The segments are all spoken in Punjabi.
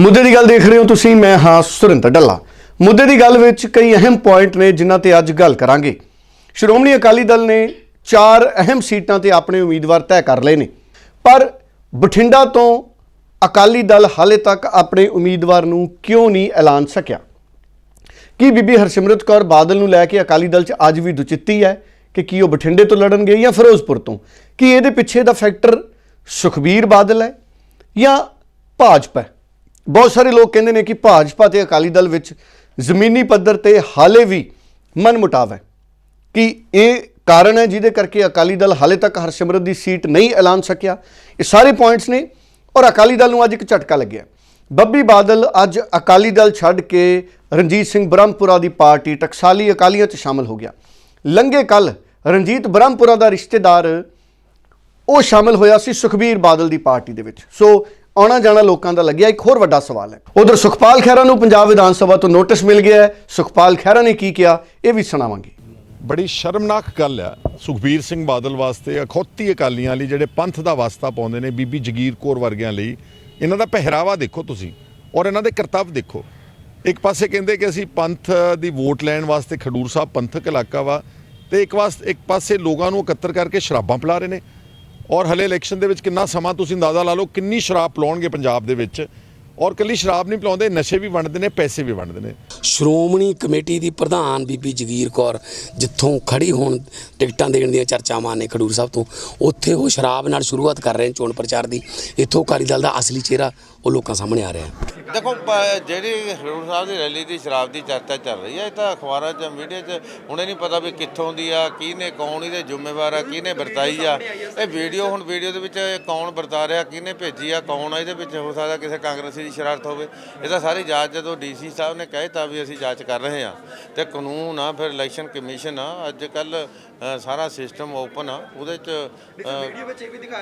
ਮੁੱਦੇ ਦੀ ਗੱਲ ਦੇਖ ਰਹੇ ਹੋ ਤੁਸੀਂ, ਮੈਂ ਹਾਂ ਸੁਰਿੰਦਰ ਡੱਲਾ। ਮੁੱਦੇ ਦੀ ਗੱਲ ਵਿੱਚ ਕਈ ਅਹਿਮ ਪੁਆਇੰਟ ਨੇ ਜਿਨ੍ਹਾਂ ਤੇ ਅੱਜ ਗੱਲ ਕਰਾਂਗੇ। ਸ਼੍ਰੋਮਣੀ ਅਕਾਲੀ ਦਲ ਨੇ ਚਾਰ ਅਹਿਮ ਸੀਟਾਂ ਤੇ ਆਪਣੇ ਉਮੀਦਵਾਰ ਤੈਅ ਕਰ ਲਏ ਨੇ। ਪਰ ਬਠਿੰਡਾ ਤੋਂ ਅਕਾਲੀ ਦਲ ਹਾਲੇ ਤੱਕ ਆਪਣੇ ਉਮੀਦਵਾਰ ਨੂੰ ਕਿਉਂ ਨਹੀਂ ਐਲਾਨ ਸਕਿਆ? ਕੀ ਬੀਬੀ ਹਰਸਿਮਰਤ ਕੌਰ ਬਾਦਲ ਨੂੰ ਲੈ ਕੇ ਅਕਾਲੀ ਦਲ 'ਚ ਅੱਜ ਵੀ ਦੁਚਿੱਤੀ ਹੈ ਕਿ ਕੀ ਉਹ ਬਠਿੰਡੇ ਤੋਂ ਲੜਨਗੇ ਜਾਂ ਫਿਰੋਜ਼ਪੁਰ ਤੋਂ? ਕੀ ਇਹਦੇ ਪਿੱਛੇ ਦਾ ਫੈਕਟਰ ਸੁਖਬੀਰ ਬਾਦਲ ਹੈ ਜਾਂ ਭਾਜਪਾ ਬਹੁਤ ਸਾਰੇ ਲੋਕ ਕਹਿੰਦੇ ਨੇ ਕਿ ਭਾਜਪਾ ਤੇ ਅਕਾਲੀ ਦਲ ਵਿੱਚ ਜ਼ਮੀਨੀ ਪੱਧਰ ਤੇ ਹਾਲੇ ਵੀ ਮਨਮੁਟਾਵ ਹੈ ਕਿ ਇਹ ਕਾਰਨ ਹੈ ਜਿਹਦੇ ਕਰਕੇ ਅਕਾਲੀ ਦਲ ਹਾਲੇ ਤੱਕ ਹਰਸਿਮਰਤ ਦੀ ਸੀਟ ਨਹੀਂ ਐਲਾਨ ਸਕਿਆ। ਇਹ ਸਾਰੇ ਪੁਆਇੰਟਸ ਨੇ ਔਰ ਅਕਾਲੀ ਦਲ ਨੂੰ ਅੱਜ ਇੱਕ ਝਟਕਾ ਲੱਗਿਆ। ਬੱਬੀ ਬਾਦਲ ਅੱਜ ਅਕਾਲੀ ਦਲ ਛੱਡ ਕੇ ਰਣਜੀਤ ਸਿੰਘ ਬ੍ਰਹਮਪੁਰਾ ਦੀ ਪਾਰਟੀ ਟਕਸਾਲੀ ਅਕਾਲੀਆਂ 'ਚ ਸ਼ਾਮਲ ਹੋ ਗਿਆ। ਲੰਘੇ ਕੱਲ ਰਣਜੀਤ ਬ੍ਰਹਮਪੁਰਾ ਦਾ ਰਿਸ਼ਤੇਦਾਰ ਉਹ ਸ਼ਾਮਲ ਹੋਇਆ ਸੀ ਸੁਖਬੀਰ ਬਾਦਲ ਦੀ ਪਾਰਟੀ ਦੇ ਵਿੱਚ। ਸੋ ਆਉਣਾ ਜਾਣਾ ਲੋਕਾਂ ਦਾ ਲੱਗਿਆ, ਇੱਕ ਹੋਰ ਵੱਡਾ ਸਵਾਲ ਹੈ। ਉਧਰ ਸੁਖਪਾਲ ਖਹਿਰਾ ਨੂੰ ਪੰਜਾਬ ਵਿਧਾਨ ਸਭਾ ਤੋਂ ਨੋਟਿਸ ਮਿਲ ਗਿਆ ਹੈ। ਸੁਖਪਾਲ ਖਹਿਰਾ ਨੇ ਕੀ ਕਿਹਾ, ਇਹ ਵੀ ਸੁਣਾਵਾਂਗੇ। ਬੜੀ ਸ਼ਰਮਨਾਕ ਗੱਲ ਆ ਸੁਖਬੀਰ ਸਿੰਘ ਬਾਦਲ ਵਾਸਤੇ ਅਖੌਤੀ ਅਕਾਲੀਆਂ ਲਈ ਜਿਹੜੇ ਪੰਥ ਦਾ ਵਾਸਤਾ ਪਾਉਂਦੇ ਨੇ ਬੀਬੀ ਜਗੀਰ ਕੌਰ ਵਰਗਿਆਂ ਲਈ, ਇਹਨਾਂ ਦਾ ਪਹਿਰਾਵਾ ਦੇਖੋ ਤੁਸੀਂ ਔਰ ਇਹਨਾਂ ਦੇ ਕਰਤੱਵ ਦੇਖੋ। ਇੱਕ ਪਾਸੇ ਕਹਿੰਦੇ ਕਿ ਅਸੀਂ ਪੰਥ ਦੀ ਵੋਟ ਲੈਣ ਵਾਸਤੇ ਖਡੂਰ ਸਾਹਿਬ ਪੰਥਕ ਇਲਾਕਾ ਵਾ ਤੇ ਇੱਕ ਵਾਸਤੇ ਇੱਕ ਪਾਸੇ ਲੋਕਾਂ ਨੂੰ ਇਕੱਤਰ ਕਰਕੇ ਸ਼ਰਾਬਾਂ ਪਿਲਾ ਰਹੇ ਨੇ। ਔਰ ਹਲੇ ਇਲੈਕਸ਼ਨ ਦੇ ਵਿੱਚ ਕਿੰਨਾ ਸਮਾਂ ਤੁਸੀਂ ਅੰਦਾਜ਼ਾ ਲਾ ਲਓ, ਕਿੰਨੀ ਸ਼ਰਾਬ ਪਿਲਾਉਣਗੇ ਪੰਜਾਬ ਦੇ ਵਿੱਚ? ਔਰ ਕੱਲੀ ਸ਼ਰਾਬ ਨਹੀਂ ਪਿਲਾਉਂਦੇ, ਨਸ਼ੇ ਵੀ ਵੰਡਦੇ ਨੇ, ਪੈਸੇ ਵੀ ਵੰਡਦੇ ਨੇ। ਸ਼੍ਰੋਮਣੀ ਕਮੇਟੀ ਦੀ ਪ੍ਰਧਾਨ ਬੀਬੀ ਜਗੀਰ ਕੌਰ ਜਿੱਥੋਂ ਖੜੀ ਹੋਣ ਟਿਕਟਾਂ ਦੇਣ ਦੀਆਂ ਚਰਚਾਵਾਂ ਨੇ ਖਡੂਰ ਸਾਹਿਬ ਤੋਂ, ਉੱਥੇ ਉਹ ਸ਼ਰਾਬ ਨਾਲ ਸ਼ੁਰੂਆਤ ਕਰ ਰਹੇ ਨੇ ਚੋਣ ਪ੍ਰਚਾਰ ਦੀ। ਇੱਥੋਂ ਅਕਾਲੀ ਦਲ ਦਾ ਅਸਲੀ ਚਿਹਰਾ ਉਹ ਲੋਕਾਂ ਸਾਹਮਣੇ ਆ ਰਿਹਾ ਦੇਖੋ ਜਿਹੜੀ ਹਜ਼ੂਰ ਸਾਹਿਬ ਦੀ ਰੈਲੀ ਦੀ ਸ਼ਰਾਬ ਦੀ ਚਰਚਾ ਚੱਲ ਰਹੀ ਹੈ ਇਹ ਤਾਂ ਅਖਬਾਰਾਂ 'ਚ ਮੀਡੀਆ 'ਚ ਹੁਣੇ ਨਹੀਂ ਪਤਾ ਵੀ ਕਿੱਥੋਂ ਦੀ ਆ ਕਿਹਨੇ ਕੌਣ ਇਹਦੇ ਜ਼ਿੰਮੇਵਾਰ ਆ ਕਿਹਨੇ ਵਰਤਾਈ ਆ। ਇਹ ਵੀਡੀਓ ਹੁਣ ਵੀਡੀਓ ਦੇ ਵਿੱਚ ਇਹ ਕੌਣ ਵਰਤਾ ਰਿਹਾ ਕਿਹਨੇ ਭੇਜੀ ਆ ਕੌਣ ਆ ਇਹਦੇ ਵਿੱਚ ਹੋ ਸਕਦਾ ਕਿਸੇ ਕਾਂਗਰਸੀ ਦੀ ਸ਼ਰਾਰਤ ਹੋਵੇ। ਇਹ ਤਾਂ ਸਾਰੀ ਜਾਂਚ ਜਦੋਂ ਡੀਸੀ ਸਾਹਿਬ ਨੇ ਕਹਿਤਾ ਵੀ ਅਸੀਂ ਜਾਂਚ ਕਰ ਰਹੇ ਆ ਤੇ ਕਾਨੂੰਨ ਆ ਫਿਰ ਇਲੈਕਸ਼ਨ ਕਮਿਸ਼ਨ ਆ ਅੱਜ ਕੱਲ ਸਾਰਾ ਸਿਸਟਮ ਓਪਨ ਆ ਉਹਦੇ 'ਚ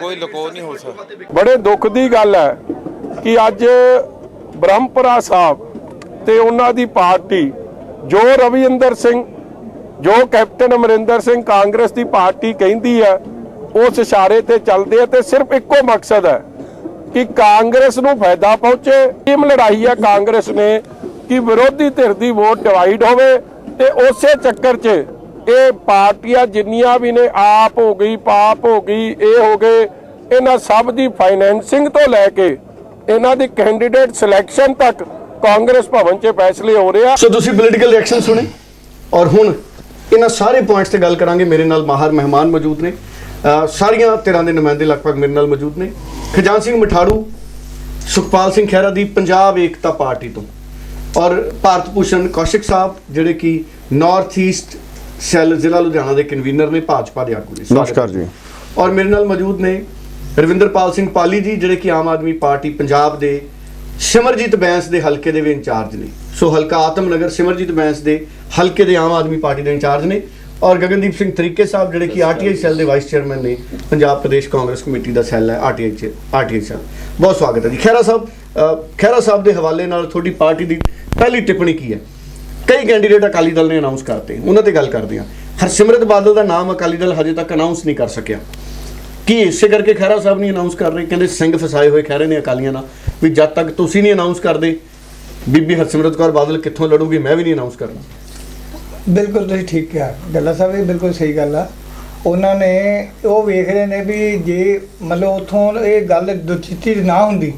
ਕੋਈ ਲੁਕੋ ਨਹੀਂ ਹੋ ਸਕਦਾ। ਬੜੇ ਦੁੱਖ ਦੀ ਗੱਲ ਹੈ। ਕਿ ਅੱਜ ਬ੍ਰਹਮਪੁਰਾ ਸਾਹਿਬ ਤੇ ਉਹਨਾਂ ਦੀ ਪਾਰਟੀ, ਜੋ ਰਵਿੰਦਰ ਸਿੰਘ, ਜੋ ਕੈਪਟਨ ਅਮਰਿੰਦਰ ਸਿੰਘ ਕਾਂਗਰਸ ਦੀ ਪਾਰਟੀ ਕਹਿੰਦੀ ਹੈ, ਉਸ ਇਸ਼ਾਰੇ ਤੇ ਚੱਲਦੇ ਆ ਤੇ ਸਿਰਫ ਇੱਕੋ ਮਕਸਦ ਹੈ ਕਿ ਕਾਂਗਰਸ ਨੂੰ ਫਾਇਦਾ ਪਹੁੰਚੇ। ਟੀਮ ਲੜਾਈ ਹੈ ਕਾਂਗਰਸ ਨੇ ਕਿ ਵਿਰੋਧੀ ਧਿਰ ਦੀ ਵੋਟ ਡਿਵਾਈਡ ਹੋਵੇ ਤੇ ਉਸੇ ਚੱਕਰ 'ਚ ਇਹ ਪਾਰਟੀਆਂ ਜਿੰਨੀਆਂ ਵੀ ਨੇ, ਆਪ ਹੋ ਗਈ, ਪਾਪ ਹੋ ਗਈ, ਇਹ ਹੋ ਗਏ, ਇਹਨਾਂ ਸਭ ਦੀ ਫਾਈਨੈਂਸਿੰਗ ਤੋਂ ਲੈ ਕੇ ਇਹਨਾਂ ਦੀ ਕੈਂਡੀਡੇਟ ਸਿਲੈਕਸ਼ਨ ਤੱਕ ਕਾਂਗਰਸ ਭਵਨ 'ਚ ਫੈਸਲੇ ਹੋ ਰਹੇ ਆ। ਸੋ ਤੁਸੀਂ ਪੋਲੀਟੀਕਲ ਰਿਐਕਸ਼ਨ ਸੁਣੇ? ਔਰ ਹੁਣ ਇਹਨਾਂ ਸਾਰੇ ਪੁਆਇੰਟਸ ਤੇ ਗੱਲ ਕਰਾਂਗੇ। ਮੇਰੇ ਨਾਲ ਮਾਹਰ ਮਹਿਮਾਨ ਮੌਜੂਦ ਨੇ। ਸਾਰੀਆਂ ਧਿਰਾਂ ਦੇ ਨੁਮਾਇੰਦੇ ਲਗਭਗ ਮੇਰੇ ਨਾਲ ਮੌਜੂਦ ਨੇ। ਖਜਾਨ ਸਿੰਘ ਮਠਾੜੂ ਸੁਖਪਾਲ ਸਿੰਘ ਖਹਿਰਾ ਦੀ ਪੰਜਾਬ ਏਕਤਾ ਪਾਰਟੀ ਤੋਂ। ਔਰ ਭਾਰਤ ਭੂਸ਼ਣ ਕੌਸ਼ਿਕ ਸਾਹਿਬ ਜਿਹੜੇ ਕਿ ਨਾਰਥ ਈਸਟ ਸੈੱਲ ਜ਼ਿਲ੍ਹਾ ਲੁਧਿਆਣਾ ਦੇ ਕਨਵੀਨਰ ਨੇ ਭਾਜਪਾ ਦੇ ਆਗੂ ਨੇ। ਨਮਸਕਾਰ ਜੀ। ਔਰ ਮੇਰੇ ਨਾਲ ਮੌਜੂਦ ਨੇ ਰਵਿੰਦਰਪਾਲ ਸਿੰਘ ਪਾਲੀ ਜੀ ਜਿਹੜੇ ਕਿ ਆਮ ਆਦਮੀ ਪਾਰਟੀ ਪੰਜਾਬ ਦੇ ਸਿਮਰਜੀਤ ਬੈਂਸ ਦੇ ਹਲਕੇ ਦੇ ਵੀ ਇੰਚਾਰਜ ਨੇ। ਸੋ ਹਲਕਾ ਆਤਮ ਨਗਰ ਸਿਮਰਜੀਤ ਬੈਂਸ ਦੇ ਹਲਕੇ ਦੇ ਆਮ ਆਦਮੀ ਪਾਰਟੀ ਦੇ ਇੰਚਾਰਜ ਨੇ ਔਰ ਗਗਨਦੀਪ ਸਿੰਘ ਤਰੀਕੇ ਸਾਹਿਬ ਜਿਹੜੇ ਕਿ ਆਰਟੀਆਈ ਸੈੱਲ ਦੇ ਵਾਈਸ ਚੇਅਰਮੈਨ ਨੇ ਪੰਜਾਬ ਪ੍ਰਦੇਸ਼ ਕਾਂਗਰਸ ਕਮੇਟੀ ਦਾ ਸੈੱਲ ਹੈ ਆਰਟੀਆਈ ਚ ਆਰਟੀਆਈ ਸੈੱਲ ਬਹੁਤ ਸਵਾਗਤ ਹੈ ਜੀ। ਖਹਿਰਾ ਸਾਹਿਬ ਅ, ਖਹਿਰਾ ਸਾਹਿਬ ਦੇ ਹਵਾਲੇ ਨਾਲ ਤੁਹਾਡੀ ਪਾਰਟੀ ਦੀ ਪਹਿਲੀ ਟਿੱਪਣੀ ਕੀ ਹੈ? ਕਈ ਕੈਂਡੀਡੇਟ ਅਕਾਲੀ ਦਲ ਨੇ ਅਨਾਉਂਸ ਕਰਤੇ ਉਹਨਾਂ ਤੇ ਗੱਲ ਕਰਦੇ ਹਾਂ। ਹਰਸਿਮਰਤ ਬਾਦਲ ਦਾ ਨਾਮ ਅਕਾਲੀ ਦਲ ਹਜੇ ਤੱਕ ਅਨਾਉਂਸ ਨਹੀਂ ਕਰ ਸਕਿਆ। ਕੀ ਇਸੇ ਕਰਕੇ ਖਹਿਰਾ ਸਾਹਿਬ ਨਹੀਂ ਅਨਾਉਂਸ ਕਰ ਰਹੇ, ਕਹਿੰਦੇ ਸਿੰਘ ਫਸਾਏ ਹੋਏ ਖਹਿਰੇ ਨੇ ਅਕਾਲੀਆਂ ਨਾਲ, ਵੀ ਜਦ ਤੱਕ ਤੁਸੀਂ ਨਹੀਂ ਅਨਾਉਂਸ ਕਰਦੇ, ਬੀਬੀ ਹਰਸਿਮਰਤ ਕੌਰ ਬਾਦਲ ਕਿੱਥੋਂ ਲੜੂਗੀ, ਮੈਂ ਵੀ ਨਹੀਂ ਅਨਾਉਂਸ ਕਰਨਾ। ਬਿਲਕੁਲ ਤੁਸੀਂ ਠੀਕ ਕਿਹਾ। ਗੱਲਾਂ ਸਾਹਿਬ ਇਹ ਬਿਲਕੁਲ ਸਹੀ ਗੱਲ ਆ। ਉਹਨਾਂ ਨੇ ਉਹ ਵੇਖ ਰਹੇ ਨੇ ਵੀ ਜੇ ਮਤਲਬ ਉਥੋਂ ਇਹ ਗੱਲ ਦੁਚਿੱਤੀ ਨਾ ਹੁੰਦੀ,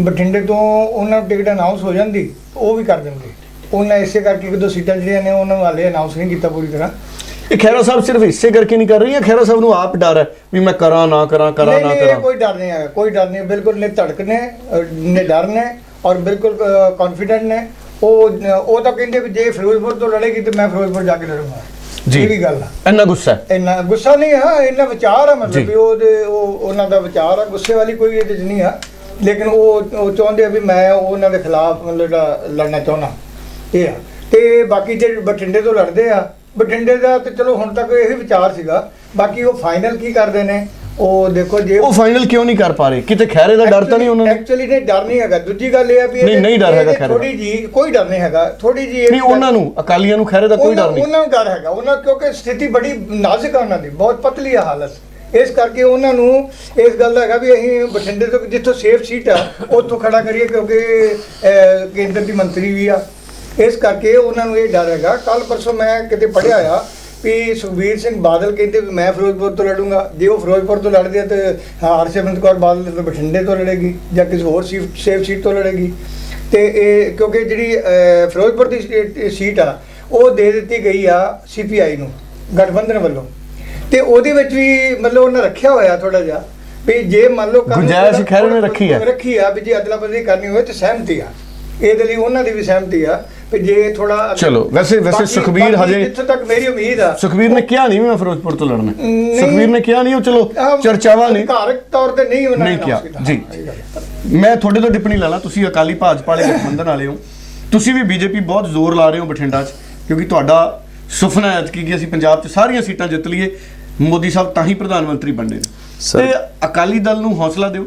ਬਠਿੰਡੇ ਤੋਂ ਉਹਨਾਂ ਨੂੰ ਟਿਕਟ ਅਨਾਉਂਸ ਹੋ ਜਾਂਦੀ, ਉਹ ਵੀ ਕਰ ਦਿੰਦੇ। ਉਹਨਾਂ ਇਸੇ ਕਰਕੇ ਇੱਕ ਦੋ ਸੀਟਾਂ ਜਿਹੜੀਆਂ ਨੇ, ਉਹਨਾਂ ਨੂੰ ਅਨਾਉਂਸ ਨਹੀਂ ਕੀਤਾ ਪੂਰੀ ਤਰ੍ਹਾਂ। ਇਹ ਖਹਿਰਾ ਸਾਹਿਬ ਸਿਰਫ ਇਸੇ ਕਰਕੇ ਨਹੀਂ ਕਰ ਰਹੀ ਹੈ? ਖਹਿਰਾ ਸਾਹਿਬ ਨੂੰ ਆਪ ਡਰ ਹੈ ਵੀ ਮੈਂ ਕਰਾਂ ਨਾ ਕਰਾਂ ਕਰਾਂ ਨਾ ਕਰਾਂ। ਕੋਈ ਡਰ ਨਹੀਂ ਹੈ ਕੋਈ ਡਰ ਨਹੀਂ ਬਿਲਕੁਲ ਨੇ ਧੜਕ ਨੇ ਡਰ ਨੇ ਔਰ ਬਿਲਕੁਲ ਕੌਨਫੀਡੈਂਟ ਨੇ। ਉਹ ਉਹ ਤਾਂ ਕਹਿੰਦੇ ਵੀ ਜੇ ਫਿਰੋਜ਼ਪੁਰ ਤੋਂ ਲੜੇਗੀ ਤੇ ਮੈਂ ਫਿਰੋਜ਼ਪੁਰ ਜਾ ਕੇ ਲੜੂੰਗਾ। ਜੀ। ਇਹ ਵੀ ਗੱਲ ਆ। ਇੰਨਾ ਗੁੱਸਾ ਹੈ? ਇੰਨਾ ਗੁੱਸਾ ਨਹੀਂ ਆ ਇੰਨਾ ਵਿਚਾਰ ਆ। ਮਤਲਬ ਵੀ ਉਹਦੇ ਉਹ ਉਹਨਾਂ ਦਾ ਵਿਚਾਰ ਆ ਗੁੱਸੇ ਵਾਲੀ ਕੋਈ ਇਹਦੇ 'ਚ ਨਹੀਂ ਆ। ਲੇਕਿਨ ਉਹ ਉਹ ਚਾਹੁੰਦੇ ਆ ਵੀ ਮੈਂ ਉਹਨਾਂ ਦੇ ਖਿਲਾਫ ਮਤਲਬ ਜਿਹੜਾ ਲੜਨਾ ਚਾਹੁੰਦਾ। ਇਹ ਆ। ਤੇ ਬਾਕੀ ਜਿਹੜੇ ਬਠਿੰਡੇ ਤੋਂ ਲੜਦੇ ਆ ਬਠਿੰਡੇ ਦਾ ਤੇ ਚਲੋ ਹੁਣ ਤੱਕ ਇਹ ਵਿਚਾਰ ਸੀਗਾ ਬਾਕੀ ਉਹ ਫਾਈਨਲ ਕੀ ਕਰਦੇ ਨੇ ਉਹ ਦੇਖੋ ਜੇ ਉਹ ਫਾਈਨਲ ਕਿਉਂ ਨਹੀਂ ਕਰ ਪਾ ਰਹੇ? ਕਿਤੇ ਖਹਿਰੇ ਦਾ ਡਰ ਤਾਂ ਨਹੀਂ ਉਹਨਾਂ ਨੂੰ? ਐਕਚੁਅਲੀ ਨੇ ਡਰ ਨਹੀਂ ਹੈਗਾ। ਦੂਜੀ ਗੱਲ ਇਹ ਆ ਵੀ ਨਹੀਂ, ਨਹੀਂ ਡਰ ਹੈਗਾ ਖੈਰ। ਥੋੜੀ ਜੀ ਕੋਈ ਡਰ ਨਹੀਂ ਹੈਗਾ। ਥੋੜੀ ਜੀ ਨਹੀਂ ਉਹਨਾਂ ਨੂੰ ਅਕਾਲੀਆਂ ਨੂੰ ਖਹਿਰੇ ਦਾ ਕੋਈ ਡਰ ਨਹੀਂ। ਉਹਨਾਂ ਨੂੰ ਡਰ ਹੈਗਾ। ਉਹਨਾਂ ਕਿਉਂਕਿ ਸਥਿਤੀ ਬੜੀ ਨਾਜ਼ੁਕ ਆ ਉਹਨਾਂ ਦੀ ਬਹੁਤ ਪਤਲੀ ਆ ਹਾਲਤ। ਇਸ ਕਰਕੇ ਉਹਨਾਂ ਨੂੰ ਇਸ ਗੱਲ ਦਾ ਹੈਗਾ ਵੀ ਅਸੀਂ ਬਠਿੰਡੇ ਤੋਂ ਜਿੱਥੋਂ ਸੇਫ ਸੀਟ ਆ ਉੱਥੋਂ ਖੜਾ ਕਰੀਏ ਕਿਉਂਕਿ ਕੇਂਦਰ ਦੀ ਮੰਤਰੀ ਵੀ ਆ। ਇਸ ਕਰਕੇ ਉਹਨਾਂ ਨੂੰ ਇਹ ਡਰ ਹੈਗਾ। ਕੱਲ ਪਰਸੋਂ ਮੈਂ ਕਿਤੇ ਪੜ੍ਹਿਆ ਆ ਵੀ ਸੁਖਬੀਰ ਸਿੰਘ ਬਾਦਲ ਕਹਿੰਦੇ ਵੀ ਮੈਂ ਫਿਰੋਜ਼ਪੁਰ ਤੋਂ ਲੜੂੰਗਾ। ਜੇ ਉਹ ਫਿਰੋਜ਼ਪੁਰ ਤੋਂ ਲੜਦੇ ਆ ਤੇ ਹਰਸਿਮਰਤ ਕੌਰ ਬਾਦਲ ਤਾਂ ਬਠਿੰਡੇ ਤੋਂ ਲੜੇਗੀ ਜਾਂ ਕਿਸੇ ਹੋਰ ਸੇਫ ਸੀਟ ਤੋਂ ਲੜੇਗੀ। ਤੇ ਇਹ ਕਿਉਂਕਿ ਜਿਹੜੀ ਫਿਰੋਜ਼ਪੁਰ ਦੀ ਸੀਟ ਆ ਉਹ ਦੇ ਦਿੱਤੀ ਗਈ ਆ ਸੀਪੀਆਈ ਨੂੰ ਗਠਬੰਧਨ ਵੱਲੋਂ। ਤੇ ਉਹਦੇ ਵਿੱਚ ਵੀ ਮਤਲਬ ਉਹਨਾਂ ਰੱਖਿਆ ਹੋਇਆ ਥੋੜਾ ਜਿਹਾ ਵੀ ਜੇ ਮੰਨ ਲਓ ਗੁੰਜਾਇਸ਼ ਖੈਰ ਉਹਨੇ ਰੱਖੀ ਆ। ਰੱਖੀ ਆ ਵੀ ਜੇ ਅਦਲਾ ਬਦਲੀ ਕਰਨੀ ਹੋਵੇ ਤੇ ਸਹਿਮਤੀ ਆ। ਇਹਦੇ ਲਈ ਉਹਨਾਂ ਦੀ ਵੀ ਸਹਿਮਤੀ ਆ ਵੀ ਜੇ ਥੋੜਾ ਚਲੋ, ਵੈਸੇ- ਵੈਸੇ ਸੁਖਬੀਰ ਹਜੇ- ਜਿੱਥੇ ਤੱਕ ਮੇਰੀ ਉਮੀਦ ਆ। ਸੁਖਵੀਰ ਨੇ ਕਿਹਾ ਨਹੀਂ ਮੈਂ ਫਿਰੋਜ਼ਪੁਰ ਤੋਂ ਲੜਨਾ। ਸੁਖਵੀਰ ਨੇ ਕਿਹਾ ਨਹੀਂ ਉਹ ਚਲੋ ਚਰਚਾਵਾਂ ਨੇ। ਅਧਿਕਾਰਕ ਤੌਰ ਤੇ ਨਹੀਂ ਉਹਨਾਂ ਨੇ ਕਿਹਾ। ਜੀ। ਮੈਂ ਤੁਹਾਡੇ ਤੋਂ ਟਿੱਪਣੀ ਲਾ ਲਾਂ। ਤੁਸੀਂ ਅਕਾਲੀ ਭਾਜਪਾ ਵਾਲੇ ਗਠਬੰਧਨ ਵਾਲੇ ਹੋ। ਤੁਸੀਂ ਵੀ ਬੀਜੇਪੀ ਬਹੁਤ ਜ਼ੋਰ ਲਾ ਰਹੇ ਹੋ ਬਠਿੰਡਾ 'ਚ ਕਿਉਂਕਿ ਤੁਹਾਡਾ ਸੁਪਨਾ ਹੈ ਕਿ ਅਸੀਂ ਪੰਜਾਬ 'ਚ ਸਾਰੀਆਂ ਸੀਟਾਂ ਜਿੱਤ ਲਈਏ। ਮੋਦੀ ਸਾਹਿਬ ਤਾਂ ਹੀ ਪ੍ਰਧਾਨ ਮੰਤਰੀ ਬਣਨੇ ਤੇ ਅਕਾਲੀ ਦਲ ਨੂੰ ਹੌਸਲਾ ਦਿਓ।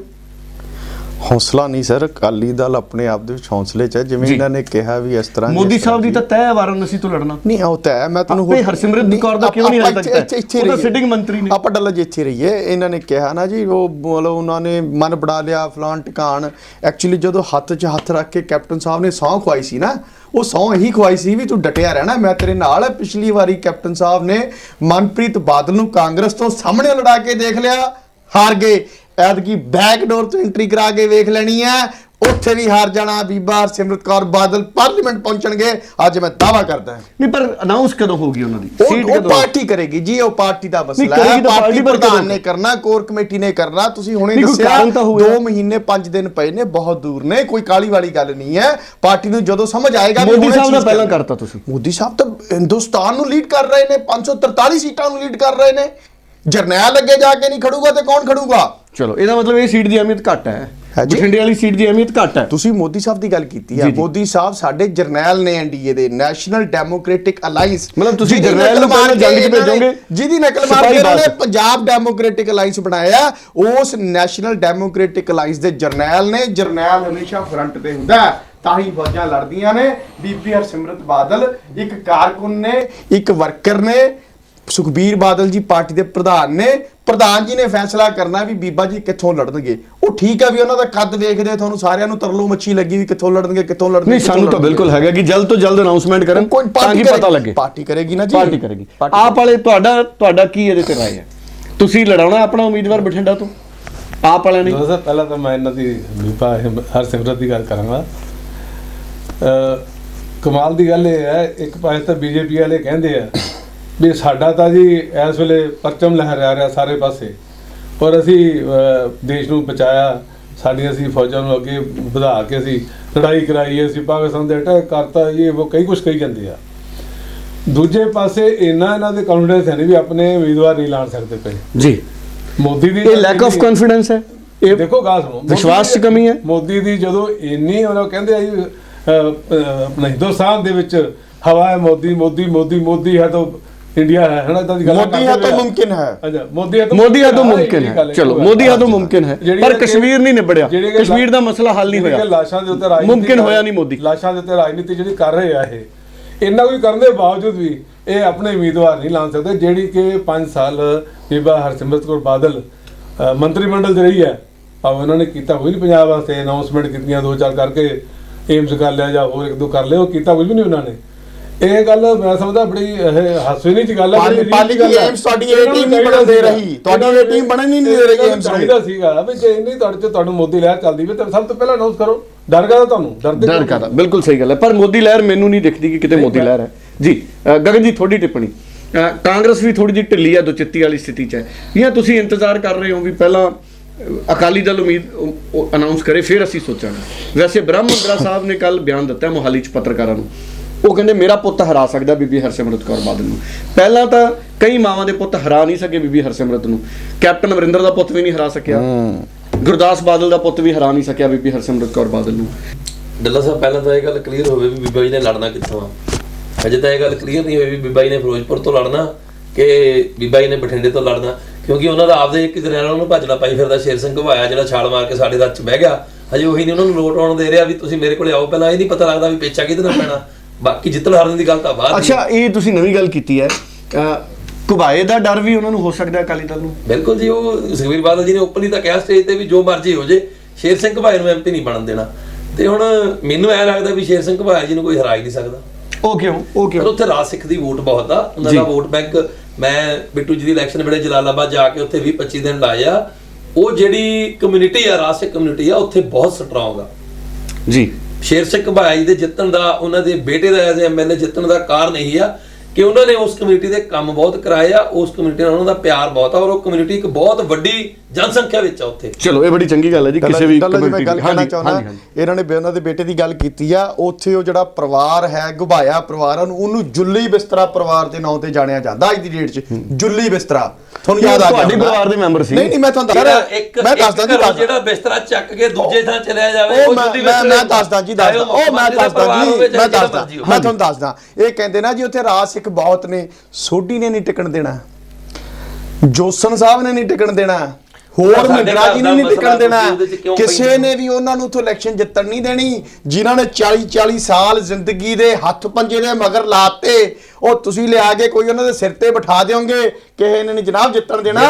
ਹੌਸਲਾ ਨਹੀਂ ਸਰ ਅਕਾਲੀ ਦਲ ਆਪਣੇ ਆਪ ਦੇ ਵਿੱਚ ਹੌਸਲੇ 'ਚ ਹੈ। ਜਿਵੇਂ। ਇਹਨਾਂ ਨੇ ਕਿਹਾ ਵੀ ਇਸ ਤਰ੍ਹਾਂ ਮੋਦੀ ਸਾਹਿਬ ਦੀ ਤਾਂ ਤੈ ਹੈ ਵਾਰਾਣਸੀ ਤੋਂ ਲੜਨਾ। ਨਹੀਂ ਉਹ ਤਾਂ ਹੈ। ਮੈਂ ਤੁਹਾਨੂੰ ਆਪੇ ਹਰਸਿਮਰਤ ਕੌਰ ਦਾ ਕਿਉਂ ਨਹੀਂ ਹਾਲੇ ਤੱਕ ਤੈਅ? ਉਹ ਤਾਂ sitting ਮੰਤਰੀ ਨੇ। ਆਪਾਂ ਡੱਲਾ ਜੀ ਇੱਥੇ ਰਹੀਏ। ਇਹਨਾਂ ਨੇ ਕਿਹਾ ਨਾ ਜੀ ਉਹ ਮਤਲਬ ਉਹਨਾਂ ਨੇ ਮਨ ਬਣਾ ਲਿਆ ਫਲਾਨ ਟਿਕਾਣ। ਐਕਚੁਅਲੀ ਜਦੋਂ ਹੱਥ 'ਚ ਹੱਥ ਰੱਖ ਕੇ ਕੈਪਟਨ ਸਾਹਿਬ ਨੇ ਸਹੁੰ ਖਵਾਈ ਸੀ ਨਾ ਉਹ ਸਹੁੰ ਇਹੀ ਖਵਾਈ ਸੀ ਵੀ ਤੂੰ ਡਟਿਆ ਰਹਿਣਾ। ਮੈਂ ਤੇਰੇ ਨਾਲ। ਪਿਛਲੀ ਵਾਰੀ ਕੈਪਟਨ ਸਾਹਿਬ ਨੇ ਮਨਪ੍ਰੀਤ ਬਾਦਲ ਨੂੰ ਕਾਂਗਰਸ ਤੋਂ ਸਾਹਮਣੇ ਲੜਾ ਕੇ ਦੇਖ ਲਿਆ। ਹਾਰ ਗਏ। ਐਤਕੀ ਬੈਕ ਡੋਰ ਤੋਂ ਐਂਟਰੀ ਕਰਾ ਕੇ ਵੇਖ ਲੈਣੀ ਹੈ। ਉੱਥੇ ਵੀ ਹਾਰ ਜਾਣਾ ਬੀਬਾ ਸਿਮਰਤ ਕੌਰ ਬਾਦਲ ਪਾਰਲੀਮੈਂਟ ਪਹੁੰਚਣਗੇ। ਅੱਜ ਮੈਂ ਦਾਵਾ ਕਰਦਾ ਹਾਂ। ਨਹੀਂ ਪਰ ਅਨਾਉਂਸ ਕਦੋਂ ਹੋਗੀ ਉਹਨਾਂ ਦੀ? ਉਹ ਉਹ ਕਦੋਂ? ਪਾਰਟੀ ਕਰੇਗੀ ਜੀ ਉਹ ਪਾਰਟੀ ਦਾ ਮਸਲਾ ਹੈ। ਪਾਰਟੀ ਪਾਰਟੀ ਪਰ ਪ੍ਰਧਾਨ? ਨੇ ਕਰਨਾ ਕੋਰ ਕਮੇਟੀ ਨੇ ਕਰਨਾ। ਤੁਸੀਂ ਹੁਣੇ ਦੱਸਿਆ ਕਾਰਨ ਤਾਂ ਹੋਊਗਾ। 2 ਮਹੀਨੇ 5 ਦਿਨ ਪਏ ਨੇ ਬਹੁਤ ਦੂਰ ਨੇ ਕੋਈ ਕਾਲੀ ਵਾਲੀ ਗੱਲ ਨਹੀਂ ਹੈ। ਪਾਰਟੀ ਨੂੰ ਜਦੋਂ ਸਮਝ ਆਏਗਾ ਮੋਦੀ ਸਾਹਿਬ ਦਾ ਪਹਿਲਾਂ। ਕਰਤਾ ਤੁਸੀਂ। ਮੋਦੀ ਸਾਹਿਬ ਤਾਂ ਹਿੰਦੁਸਤਾਨ ਨੂੰ ਲੀਡ ਕਰ ਰਹੇ ਨੇ 543 ਸੀਟਾਂ ਨੂੰ ਲੀਡ ਕਰ ਰਹੇ ਨੇ। ਜਰਨੈਲ ਅੱਗੇ ਜਾ ਕੇ ਨਹੀਂ ਖੜੂਗਾ ਤੇ ਕੌਣ ਖੜੂਗਾ? ਚਲੋ ਇਹਦਾ ਮਤਲਬ ਇਹ ਸੀਟ ਦੀ ਅਹਿਮੀਅਤ ਘੱਟ ਹੈ। ਬਠਿੰਡੇ ਵਾਲੀ ਸੀਟ ਦੀ ਅਹਿਮੀਅਤ ਘੱਟ ਹੈ। ਤੁਸੀਂ ਮੋਦੀ ਸਾਹਿਬ ਦੀ ਗੱਲ ਕੀਤੀ ਜੀ, ਜੀ। ਮੋਦੀ ਸਾਹਿਬ ਸਾਡੇ ਜਰਨੈਲ ਨੇ ਐਨਡੀਏ ਦੇ ਨੈਸ਼ਨਲ ਡੈਮੋਕ੍ਰੈਟਿਕ ਅਲਾਈਅੰਸ ਮਤਲਬ ਤੁਸੀਂ ਜਰਨੈਲ ਨੂੰ ਪਹਿਲਾਂ ਜੰਗ 'ਚ ਭੇਜੋਗੇ? ਜਿਹਦੀ ਨਕਲ ਮਾਰ ਸਿਪਾਹੀ ਕੇ ਇਹਨਾਂ ਨੇ। ਪੰਜਾਬ ਡੈਮੋਕ੍ਰੈਟਿਕ ਅਲਾਈਅੰਸ ਬਣਾਇਆ। ਉਸ ਨੈਸ਼ਨਲ ਡੈਮੋਕ੍ਰੈਟਿਕ ਅਲਾਈਅੰਸ ਦੇ ਜਰਨੈਲ ਨੇ। ਜਰਨੈਲ ਹਮੇਸ਼ਾ ਫਰੰਟ ਤੇ ਹੁੰਦਾ ਹੈ। ਤਾਂ ਹੀ ਫੌਜਾਂ ਲੜਦੀਆਂ ਨੇ। ਬੀਬੀ ਹਰਸਿਮਰਤ ਬਾਦਲ ਇੱਕ ਕਾਰਕੁਨ ਨੇ ਇੱਕ ਵਰਕਰ ਨੇ। ਸੁਖਬੀਰ ਬਾਦਲ ਜੀ ਪਾਰਟੀ ਦੇ ਪ੍ਰਧਾਨ ਨੇ ਪ੍ਰਧਾਨ ਜੀ ਨੇ ਫੈਸਲਾ ਕਰਨਾ ਵੀ ਬੀਬਾ ਜੀ ਕਿੱਥੋਂ ਲੜਨਗੇ। ਉਹ ਠੀਕ ਆ ਵੀ ਉਹਨਾਂ ਦਾ ਕੱਦ ਦੇਖਦੇ ਤੁਹਾਨੂੰ ਸਾਰਿਆਂ ਨੂੰ ਤਰਲੋ ਮੱਛੀ ਲੱਗੀ ਵੀ ਕਿੱਥੋਂ ਲੜਨਗੇ ਕਿੱਥੋਂ ਲੜਨਗੇ ਨਹੀਂ ਸਾਨੂੰ ਤਾਂ। ਬਿਲਕੁਲ ਹੈਗਾ ਕਿ ਜਲਦ ਤੋਂ ਜਲਦ ਅਨਾਉਂਸਮੈਂਟ ਕਰਨ ਕੋਈ ਤਾਂ ਪਾਰਟੀ ਕਿ ਪਤਾ ਲੱਗੇ। ਪਾਰਟੀ ਕਰੇਗੀ ਨਾ ਜੀ। ਪਾਰਟੀ ਕਰੇਗੀ। ਆਪ ਵਾਲੇ ਤੁਹਾਡਾ ਤੁਹਾਡਾ ਕੀ ਇਹਦੇ ਤੇ ਰਾਏ ਹੈ? ਤੁਸੀਂ ਲੜਾਉਣਾ ਆਪਣਾ ਉਮੀਦਵਾਰ ਬਠਿੰਡਾ ਤੋਂ? ਆਪ ਵਾਲਿਆਂ ਨੇ? ਦੋਸਤ ਪਹਿਲਾਂ ਤਾਂ ਮੈਂ ਇਹਨਾਂ ਦੀ ਵਿਪਾ ਹਰ ਸਿਮਰਤ ਦੀ ਗੱਲ ਕਰਾਂਗਾ। ਅ ਕਮਾਲ ਦੀ ਗੱਲ ਇਹ ਹੈ ਇੱਕ ਪਾਸੇ ਤਾਂ ਬੀਜੇਪੀ ਵਾਲੇ ਕਹਿੰਦੇ ਆ ਵੀ ਸਾਡਾ ਤਾਂ ਜੀ ਇਸ ਵੇਲੇ ਪਰਚਮ ਲਹਿਰਾ ਰਿਹਾ ਸਾਰੇ ਪਾਸੇ। ਔਰ ਅਸੀਂ ਦੇਸ਼ ਨੂੰ ਬਚਾਇਆ ਸਾਡੀਆਂ ਅਸੀਂ ਫੌਜਾਂ ਨੂੰ ਅੱਗੇ ਵਧਾ ਕੇ ਅਸੀਂ ਲੜਾਈ ਕਰਾਈ ਅਸੀਂ ਪਾਕਿਸਤਾਨ ਦੇ ਅਟੈਕ ਕਰਤਾ ਇਹ ਉਹ ਕਈ ਕੁਝ ਕਹੀ ਜਾਂਦੇ ਆ। ਦੂਜੇ ਪਾਸੇ ਇੰਨਾ ਇਹਨਾਂ ਦੇ ਕੌਨਫੀਡੈਂਸ ਹੈ ਨਹੀਂ ਵੀ ਆਪਣੇ ਉਮੀਦਵਾਰ ਨਹੀਂ ਲਾਣ ਸਕਦੇ ਪਏ। ਜੀ। ਮੋਦੀ ਦੀ ਇਹ ਲੈਕ ਆਫ ਕੌਨਫੀਡੈਂਸ ਹੈ। ਇਹ ਦੇਖੋ ਗੱਲ ਸੁਣੋ ਵਿਸ਼ਵਾਸ 'ਚ ਦੀ- ਕਮੀ ਹੈ? ਮੋਦੀ ਦੀ ਜਦੋਂ ਇੰਨੀ ਉਹਨਾਂ ਕਹਿੰਦੇ ਆ ਜੀ ਆਪਣਾ ਹਿੰਦੁਸਤਾਨ ਦੇ ਵਿੱਚ ਹਵਾ ਹੈ ਮੋਦੀ ਮੋਦੀ ਮੋਦੀ ਮੋਦੀ ਹੈ ਤਾਂ ਇੰਡੀਆ ਹੈ ਹਨਾ ਇਦਾਂ ਦੀ ਗੱਲਾਂ ਮੋਦੀ ਹੈ ਤਾਂ ਆ। ਮੁਮਕਿਨ ਹੈ ਅੱਛਾ ਮੋਦੀ ਹੈ ਤਾਂ ਮੋਦੀ ਹੈ ਤਾਂ ਮੁਮਕਿਨ ਹੈ ਚਲੋ ਮੋਦੀ ਗੱਲ ਤਾਂ ਮੁਮਕਿਨ ਹੈ ਪਰ ਕਸ਼ਮੀਰ ਨਹੀਂ ਨਿਬੜਿਆ ਕਸ਼ਮੀਰ ਦਾ ਮਸਲਾ ਹੱਲ ਨਹੀਂ ਹੋਇਆ ਲਾਸ਼ਾਂ ਦੇ ਉੱਤੇ ਰਾਜਨੀਤੀ ਮੁਮਕਿਨ ਹੋਇਆ ਨਹੀਂ ਮੋਦੀ ਲਾਸ਼ਾਂ ਦੇ ਉੱਤੇ ਰਾਜਨੀਤੀ ਜਿਹੜੀ ਕਰ ਰਹੇ ਆ ਇਹ ਇੰਨਾ ਕੋਈ ਕਰਨ ਦੇ ਬਾਵਜੂਦ ਵੀ ਇਹ ਆਪਣੇ ਉਮੀਦਵਾਰ ਨਹੀਂ ਲਾ ਸਕਦੇ ਜਿਹੜੀ ਕਿ 5 ਸਾਲ ਬੀਬਾ ਹਰਸਿਮਰਤ ਕੌਰ ਬਾਦਲ ਮੰਤਰੀ ਮੰਡਲ 'ਚ ਰਹੀ ਹੈ ਭਾਵੇਂ ਉਹਨਾਂ ਨੇ ਕੀਤਾ ਕੋਈ ਨਹੀਂ ਪੰਜਾਬ ਵਾਸਤੇ ਅਨਾਉਂਸਮੈਂਟ ਕੀਤੀਆਂ ਦੋ ਚਾਰ ਕਰਕੇ ਏਮਸ ਕਰ ਲਿਆ ਜਾਂ ਹੋਰ ਇੱਕ ਦੋ ਕਰ ਲਿਆ ਉਹ ਕੀਤਾ ਕੁਝ ਵੀ ਨਹੀਂ ਉਹਨਾਂ ਨੇ ਇਹ ਗੱਲ ਮੈਂ ਸਮਝਦਾ ਬੜੀ ਇਹ ਹਾਸਵੇਨੀ ਚ ਗੱਲ ਹੈ ਪਾਲੀ- ਬੜੀ ਪਾਲੀ ਦੀ ਗੱਲ ਦੀ ਹੈ। aims ਤੁਹਾਡੀ ਇਹ team ਨਹੀਂ ਬਣਨ ਦੇ। ਰਹੀ। ਤੁਹਾਡੀ ਇਹ team ਬਣਨ ਨਹੀਂ ਦੇ ਰਹੀ ਇਹਨਾਂ ਨੂੰ। ਚਾਹੀਦਾ ਸੀਗਾ ਵੀ ਜੇ ਇੰਨੀ ਤੁਹਾਡੇ ਚ ਤੁਹਾਨੂੰ ਮੋਦੀ ਲਹਿਰ ਚੱਲਦੀ ਵੀ ਤਾਂ ਸਭ ਤੋਂ ਪਹਿਲਾਂ ਅਨਾਉਂਸ ਕਰੋ ਡਰ ਕਾਹਦਾ ਤੁਹਾਨੂੰ ਡਰਦੇ ਡਰ ਕਿਉਂ? ਕਾਦਾ ਬਿਲਕੁਲ ਸਹੀ ਗੱਲ ਹੈ ਪਰ ਮੋਦੀ ਲਹਿਰ ਮੈਨੂੰ ਨਹੀਂ ਦਿਖਦੀ ਕਿ ਕਿਤੇ ਮੋਦੀ ਲਹਿਰ ਹੈ ਜੀ ਗਗਨ ਜੀ ਥੋੜੀ ਟਿੱਪਣੀ ਕਾਂਗਰਸ ਵੀ ਥੋੜੀ ਜਿਹੀ ਢਿੱਲੀ ਆ ਦੁਚਿੱਤੀ ਵਾਲੀ ਸਥਿਤੀ 'ਚ ਹੈ ਜਾਂ ਤੁਸੀਂ ਇੰਤਜ਼ਾਰ ਕਰ ਰਹੇ ਹੋ ਵੀ ਪਹਿਲਾਂ ਅਕਾਲੀ ਦਲ ਉਮੀਦ ਅਨਾਉਂਸ ਕਰੇ ਫਿਰ ਅਸੀਂ ਸੋਚਾਂਗੇ ਵੈਸੇ ਬ੍ਰਹਮ ਮੰਦਰਾ ਸਾਹਿਬ ਨੇ ਕੱਲ ਬਿਆਨ ਦਿੱਤਾ ਮੋਹਾਲੀ 'ਚ ਪੱਤਰਕਾਰਾਂ ਨੂੰ ਉਹ ਕਹਿੰਦੇ ਮੇਰਾ ਪੁੱਤ ਹਰਾ ਸਕਦਾ ਬੀਬੀ ਹਰਸਿਮਰਤ ਕੌਰ ਬਾਦਲ ਨੂੰ। ਪਹਿਲਾਂ ਤਾਂ ਕਈ ਮਾਵਾਂ ਦੇ ਪੁੱਤ ਹਰਾ ਨਹੀਂ ਸਕੇ ਬੀਬੀ ਹਰਸਿਮਰਤ ਨੂੰ। ਕੈਪਟਨ ਅਮਰਿੰਦਰ ਦਾ ਪੁੱਤ ਵੀ ਨਹੀਂ ਹਰਾ ਸਕਿਆ। ਗੁਰਦਾਸ ਬਾਦਲ ਦਾ ਪੁੱਤ ਵੀ ਹਰਾ ਨਹੀਂ ਸਕਿਆ ਬੀਬੀ ਹਰਸਿਮਰਤ ਕੌਰ ਬਾਦਲ ਨੂੰ। ਡੱਲਾ ਸਾਹਿਬ ਪਹਿਲਾਂ ਤਾਂ ਇਹ ਗੱਲ ਕਲੀਅਰ ਹੋਵੇ ਵੀ ਬੀਬਾ ਜੀ ਨੇ ਲੜਨਾ ਕਿੱਥੋਂ ਆ। ਅਜੇ ਤਾਂ ਇਹ ਗੱਲ ਕਲੀਅਰ ਨਹੀਂ ਹੋਈ ਵੀ ਬੀਬਾ ਜੀ ਨੇ ਫਿਰੋਜ਼ਪੁਰ ਤੋਂ ਲੜਨਾ ਕਿ ਬੀਬਾ ਜੀ ਨੇ ਬਠਿੰਡੇ ਤੋਂ ਲੜਨਾ। ਕਿਉਂਕਿ ਉਹਨਾਂ ਦਾ ਆਪਦੇ ਇੱਕ ਜਰਨੈਲ ਨੂੰ ਭੱਜਣਾ ਪਾਈ ਫਿਰਦਾ ਸ਼ੇਰ ਸਿੰਘ ਘਵਾਇਆ ਜਿਹੜਾ ਛਾਲ ਮਾਰ ਕੇ ਸਾਡੇ ਰੱਥ 'ਚ ਬਹਿ ਗਿਆ। ਹਜੇ ਉਹੀ ਨਹੀਂ ਉਹਨਾਂ ਨੂੰ ਲੋਟ ਆਉਣ ਦੇ ਰਿਹਾ ਵੀ ਤੁਸੀਂ ਮੇਰੇ ਕੋਲੇ ਆਓ ਪਹਿਲਾਂ ਇਹ ਨਹੀਂ ਪਤਾ ਲੱਗਦਾ ਵੀ ਪੇਚਾ ਕਿਹਦੇ ਨਾਲ ਪੈਣਾ। ਬਾਕੀ ਜਿੱਤਣ ਹਾਰਨ ਦੀ ਗੱਲ ਤਾਂ ਬਾਅਦ ਦੀ। ਅੱਛਾ ਇਹ ਤੁਸੀਂ ਨਵੀਂ ਗੱਲ ਕੀਤੀ ਹੈ। ਅ, ਘੁਬਾਏ ਦਾ ਡਰ ਵੀ ਉਹਨਾਂ ਨੂੰ ਹੋ ਸਕਦਾ ਅਕਾਲੀ ਦਲ ਨੂੰ? ਬਿਲਕੁਲ ਜੀ ਉਹ ਸੁਖਬੀਰ ਬਾਦਲ ਜੀ ਨੇ ਓਪਨਲੀ ਤਾਂ ਕਿਹਾ ਸਟੇਜ ਤੇ ਵੀ ਜੋ ਮਰਜ਼ੀ ਹੋ ਜੇ ਸ਼ੇਰ ਸਿੰਘ ਘਬਾਏ ਨੂੰ ਐਮਪੀ ਨਹੀਂ ਬਣਨ ਦੇਣਾ। ਤੇ ਹੁਣ ਮੈਨੂੰ ਐ ਲੱਗਦਾ ਵੀ ਸ਼ੇਰ ਸਿੰਘ ਘਬਾਏ ਜੀ ਨੂੰ ਕੋਈ ਹਰਾ ਹੀ ਨਹੀਂ ਸਕਦਾ। ਉਹ ਕਿਉਂ? ਉਹ ਕਿਉਂ? ਉੱਥੇ ਰਾਜ ਸਿੱਖ ਦੀ ਵੋਟ ਬਹੁਤ ਆ। ਉਹਨਾਂ ਦਾ ਵੋਟ ਬੈਂਕ ਮੈਂ ਬਿੱਟੂ ਜੀ ਦੀ ਇਲੈਕਸ਼ਨ ਵੇਲੇ ਜਲਾਲਾਬਾਦ ਜਾ ਕੇ ਉੱਥੇ 20 25 ਦਿਨ ਲਾਏ ਆ। ਉਹ ਜਿਹੜੀ ਕਮਿਊਨਿਟੀ ਆ ਰਾਜ ਸਿੱਖ ਕਮਿਊਨਿਟੀ ਆ ਉੱਥੇ ਬਹੁਤ ਸਟਰੋਂਗ ਆ। ਜੀ। ਸ਼ੇਰ ਸਿੰਘ ਭਾਈ ਦੇ ਜਿੱਤਣ ਦਾ ਉਹਨਾਂ ਦੇ ਬੇਟੇ ਦਾ ਐਜ਼ ਐਮਐਲਏ ਜਿੱਤਣ ਦਾ ਕਾਰਨ ਇਹੀ ਆ ਕਿ ਉਹਨਾਂ ਨੇ ਉਸ ਕਮਿਊਨਿਟੀ ਦੇ ਕੰਮ ਬਹੁਤ ਕਰਾਏ ਆ ਉਸ ਕਮਿਊਨਿਟੀ ਨਾਲ ਉਹਨਾਂ ਦਾ ਪਿਆਰ ਬਹੁਤ ਆ ਔਰ ਉਹ ਕਮਿਊਨਿਟੀ ਇੱਕ ਬਹੁਤ ਵੱਡੀ ਜਨਸੰਖਿਆ ਵਿੱਚ ਆ ਉੱਥੇ ਚਲੋ ਇਹ ਬੜੀ ਚੰਗੀ ਗੱਲ ਹੈ ਜੀ ਕਿਸੇ ਵੀ ਗੱਲ ਜੀ ਮੈਂ community ਗੱਲ ਦੀ। ਹਾਂਜੀ, ਚਾਹੁੰਦਾ। ਇਹਨਾਂ ਨੇ ਉਹਨਾਂ ਦੇ ਬੇਟੇ ਦੀ ਗੱਲ ਕੀਤੀ ਆ ਉੱਥੇ ਉਹ ਜਿਹੜਾ ਪਰਿਵਾਰ ਹੈ ਗੁਬਾਇਆ ਪਰਿਵਾਰ ਉਹਨੂੰ ਜੁੱਲੀ ਬਿਸਤਰਾ ਪਰਿਵਾਰ ਦੇ ਨਾਂ ਤੇ ਜਾਣਿਆ ਜਾਂਦਾ ਅੱਜ ਦੀ ਡੇਟ 'ਚ ਜੁੱਲੀ ਬਿਸਤਰਾ ਤੁਹਾਨੂੰ ਯਾਦ ਆ ਗਿਆ ਤੁਹਾਡੇ। ਪਰਿਵਾਰ ਦੇ ਮੈਂਬਰ ਸੀ। ਨਹੀਂ ਨਹੀਂ ਮੈਂ ਤੁਹਾਨੂੰ ਇੱਕ ਮੈਂ ਦੱਸਦਾ ਜੀ ਜਿਹੜਾ ਬਿਸਤਰਾ ਚੱਕ ਕੇ ਦੂਜੇ ਥਾਂ ਚਲਿਆ ਜਾਵੇ ਉਹ ਮੈਂ ਜੁੱਲੀ ਮੈਂ ਮੈਂ ਦੱਸਦਾ ਜੀ ਦੱਸਦਾ ਉਹ ਮੈਂ ਦੱਸਦਾ ਜੀ ਮੈਂ ਦੱਸਦਾ। ਮੈਂ ਤੁਹਾਨੂੰ ਦੱਸਦਾ ਇਹ ਕਹਿੰਦੇ ਨਾ ਜੀ ਉੱਥੇ ਰਾਜ ਸਿੱਖ ਬਹੁਤ ਨੇ। ਸੋਢੀ ਨੇ ਨਹੀਂ ਟਿਕਣ ਦੇਣਾ। ਜੋਸਨ ਸਾਹਿਬ ਨੇ ਨਹੀਂ ਟਿਕਣ ਦੇਣਾ। ਹੋਰ ਸਾਡੇ ਮਹਿੰਦਰਾ ਜੀ ਨੇ ਦਾ ਨਹੀਂ ਟਿਕਣ ਦੇਣਾ। ਕਿਸੇ ਨੇ ਵੀ ਉਹਨਾਂ ਨੂੰ ਉੱਥੋਂ ਇਲੈਕਸ਼ਨ ਜਿੱਤਣ ਨਹੀਂ ਦੇਣੀ ਜਿਨ੍ਹਾਂ ਨੇ 40 40 ਸਾਲ ਜ਼ਿੰਦਗੀ ਦੇ ਹੱਥ ਪੰਜੇ ਦੇ ਮਗਰ ਲਾਤੇ ਉਹ ਤੁਸੀਂ ਲਿਆ ਕੇ ਕੋਈ ਉਹਨਾਂ ਦੇ ਸਿਰ ਤੇ ਬਿਠਾ ਦਿਓਗੇ ਕਿਸੇ ਨੇ ਨਹੀਂ ਜਨਾਬ ਜਿੱਤਣ ਦੇਣਾ।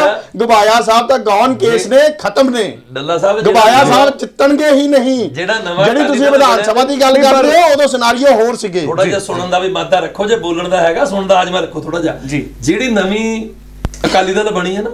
ਗਵਾਇਆ ਸਾਹਿਬ ਤਾਂ ਗੌਨ ਕੇਸ ਨੇ ਖਤਮ ਨੇ। ਡੱਲਾ ਸਾਹਿਬ ਗਵਾਇਆ ਸਾਹਿਬ ਜਿੱਤਣਗੇ ਹੀ ਨਹੀਂ। ਜਿਹੜਾ ਨਵਾਂ ਜਿਹੜੀ ਤੁਸੀਂ ਵਿਧਾਨ ਸਭਾ ਦੀ ਗੱਲ ਕਰ ਰਹੇ ਹੋ ਉਦੋਂ ਸਿਨਾਰੀਓ ਹੋਰ ਸੀਗੇ। ਥੋੜਾ ਜਿਹਾ ਸੁਣਨ ਦਾ ਵੀ ਮਾਦਾ ਰੱਖੋ ਜੇ ਬੋਲਣ ਦਾ ਹੈਗਾ ਸੁਣਨ ਦਾ ਆਜਮਾ ਰੱਖੋ ਥੋੜਾ ਜਿਹਾ। ਜਿਹੜੀ ਨਵੀਂ ਅਕਾਲੀ ਦਲ ਬਣੀ ਹੈ ਨਾ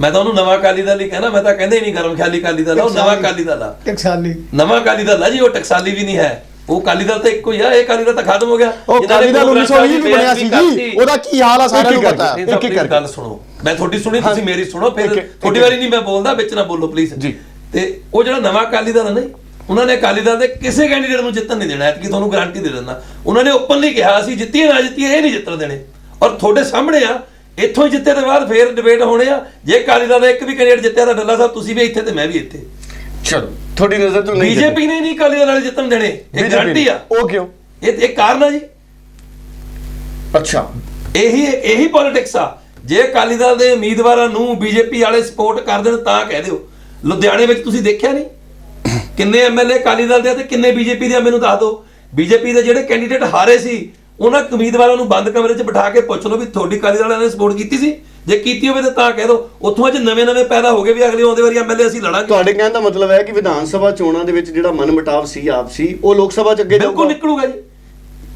ਮੈਂ ਤਾਂ ਉਹਨੂੰ ਨਵਾਂ ਅਕਾਲੀ ਦਲ ਹੀ ਕਹਿਣਾ ਮੈਂ ਤਾਂ ਕਹਿੰਦਾ ਹੀ ਨਹੀਂ ਗਰਮ ਖਿਆਲੀ ਅਕਾਲੀ ਦਲ ਉਹ ਨਵਾਂ ਅਕਾਲੀ ਦਲ ਆ। ਟਕਸਾਲੀ। ਨਵਾਂ ਅਕਾਲੀ ਦਲ ਆ ਜੀ ਉਹ ਟਕਸਾਲੀ ਵੀ ਨਹੀਂ ਹੈ। ਉਹ ਅਕਾਲੀ ਦਲ ਤਾਂ ਇੱਕੋ ਹੀ ਆ ਇਹ ਅਕਾਲੀ ਦਲ ਤਾਂ ਖਤਮ ਹੋ ਗਿਆ। ਉਹ ਨੇ ਅਕਾਲੀ ਦਲ ਗੁਰੂ ਗ੍ਰੰਥ 1920 ਵੀ ਬਣਿਆ ਸੀ ਜੀ ਉਹਦਾ ਕੀ ਹਾਲ ਆ ਸਾਰਿਆਂ ਨੂੰ ਪਤਾ। ਨਹੀਂ ਇੱਕ ਇੱਕ। ਗੱਲ ਸੁਣੋ। ਮੈਂ ਤੁਹਾਡੀ ਸੁਣੀ ਤੁਸੀਂ ਮੇਰੀ ਸੁਣੋ ਫਿਰ ਤੁਹਾਡੀ ਵਾਰੀ ਨਹੀਂ ਮੈਂ ਬੋਲਦਾ ਵਿੱਚ ਨਾ ਬੋਲੋ ਪਲੀਜ਼ ਜੀ। ਤੇ ਉਹ ਜਿਹੜਾ ਨਵਾਂ ਅਕਾਲੀ ਦਲ ਹੈ ਨਾ ਜੀ, ਉਹਨਾਂ ਨੇ ਅਕਾਲੀ ਦਲ ਦੇ ਕਿਸੇ ਕੈਂਡੀਡੇਟ ਨੂੰ ਜਿੱਤਣ ਨਹੀਂ ਦੇਣਾ ਐਤਕੀ ਤੁਹਾਨੂੰ ਗਾਰੰਟੀ ਦੇ ਦਿੰਦਾ। ਉਹਨਾਂ ਨੇ ਓਪਨਲੀ ਕਿਹਾ ਅਸੀਂ ਜਿੱਤੀਏ ਨਾ ਜਿੱਤੀਏ ਇਹ ਨਹੀਂ ਜਿੱਤਣ ਦੇਣੇ। ਔਰ ਤੁਹਾਡੇ ਸਾਹਮਣੇ ਆ ਇੱਥੋਂ ਹੀ ਜਿੱਤੇ ਤੋਂ ਬਾਅਦ ਫੇਰ ਡਿਬੇਟ ਹੋਣੇ ਆ। ਜੇ ਅਕਾਲੀ ਦਲ ਦਾ ਇੱਕ ਵੀ ਕੈਂਡੀਡੇਟ ਜਿੱਤਿਆ ਤਾਂ ਡੱਲਾ ਸਾਹਿਬ ਤੁਸੀਂ ਵੀ ਇੱਥੇ ਤੇ ਮੈਂ ਵੀ ਇੱਥੇ। ਚਲੋ ਤੁਹਾਡੀ ਨਜ਼ਰ ਤੋਂ ਨਹੀਂ ਬੀਜੇਪੀ ਨੇ ਨਹੀਂ ਅਕਾਲੀ ਦਲ ਵਾਲੇ ਜਿੱਤਣ ਦੇਣੇ। ਇਹ ਗਾਰੰਟੀ ਆ। ਉਹ ਕਿਉਂ? ਇਹ ਇਹ ਕਾਰਨ ਆ ਜੀ। ਅੱਛਾ। ਇਹੀ ਇਹੀ ਪੋਲਿਟਿਕਸ ਆ। ਜੇ ਅਕਾਲੀ ਦਲ ਦੇ ਉਮੀਦਵਾਰਾਂ ਨੂੰ ਬੀਜੇਪੀ ਵਾਲੇ ਸਪੋਰਟ ਕਰ ਦੇਣ ਤਾਂ ਕਹਿ ਦਿਓ। ਲੁਧਿਆਣੇ ਵਿੱਚ ਤੁਸੀਂ ਦੇਖਿਆ ਨਹੀਂ? ਕਿੰਨੇ ਐਮਐਲਏ ਅਕਾਲੀ ਦਲ ਦੇ ਤੇ ਕਿੰਨੇ ਬੀਜੇਪੀ ਦੇ ਮੈਨੂੰ ਦੱਸ ਦਿਓ। ਬੀਜੇਪੀ ਦੇ ਜਿਹੜੇ ਕੈਂਡੀਡੇਟ ਹਾਰੇ ਸੀ ਉਹਨਾਂ ਉਮੀਦਵਾਰਾਂ ਨੂੰ ਬੰਦ ਕਮਰੇ 'ਚ ਬਿਠਾ ਕੇ ਪੁੱਛ ਲਓ ਵੀ ਤੁਹਾਡੀ ਅਕਾਲੀ ਦਲ ਵਾਲਿਆਂ ਨੇ ਸਪੋਰਟ ਕੀਤੀ ਸੀ? ਜੇ ਕੀਤੀ ਹੋਵੇ ਤਾਂ ਤਾਂ ਕਹਿ ਦਿਓ। ਉੱਥੋਂ ਅੱਜ ਨਵੇਂ-ਨਵੇਂ ਪੈਦਾ ਹੋ ਗਏ ਵੀ ਅਗਲੇ ਆਉਂਦੇ ਵਾਰੀ ਐਮਐਲਏ ਅਸੀਂ ਲੜਾਂਗੇ। ਤੁਹਾਡੇ ਕਹਿਣ ਦਾ ਮਤਲਬ ਹੈ ਕਿ ਵਿਧਾਨ ਸਭਾ ਚੋਣਾਂ ਦੇ ਵਿੱਚ ਜਿਹੜਾ ਮਨਮਟਾਵ ਸੀ ਆਪਸੀ ਉਹ ਲੋਕ ਸਭਾ ਚ ਅੱਗੇ ਬਿਲਕੁਲ ਨਿਕਲੂਗਾ ਜੀ।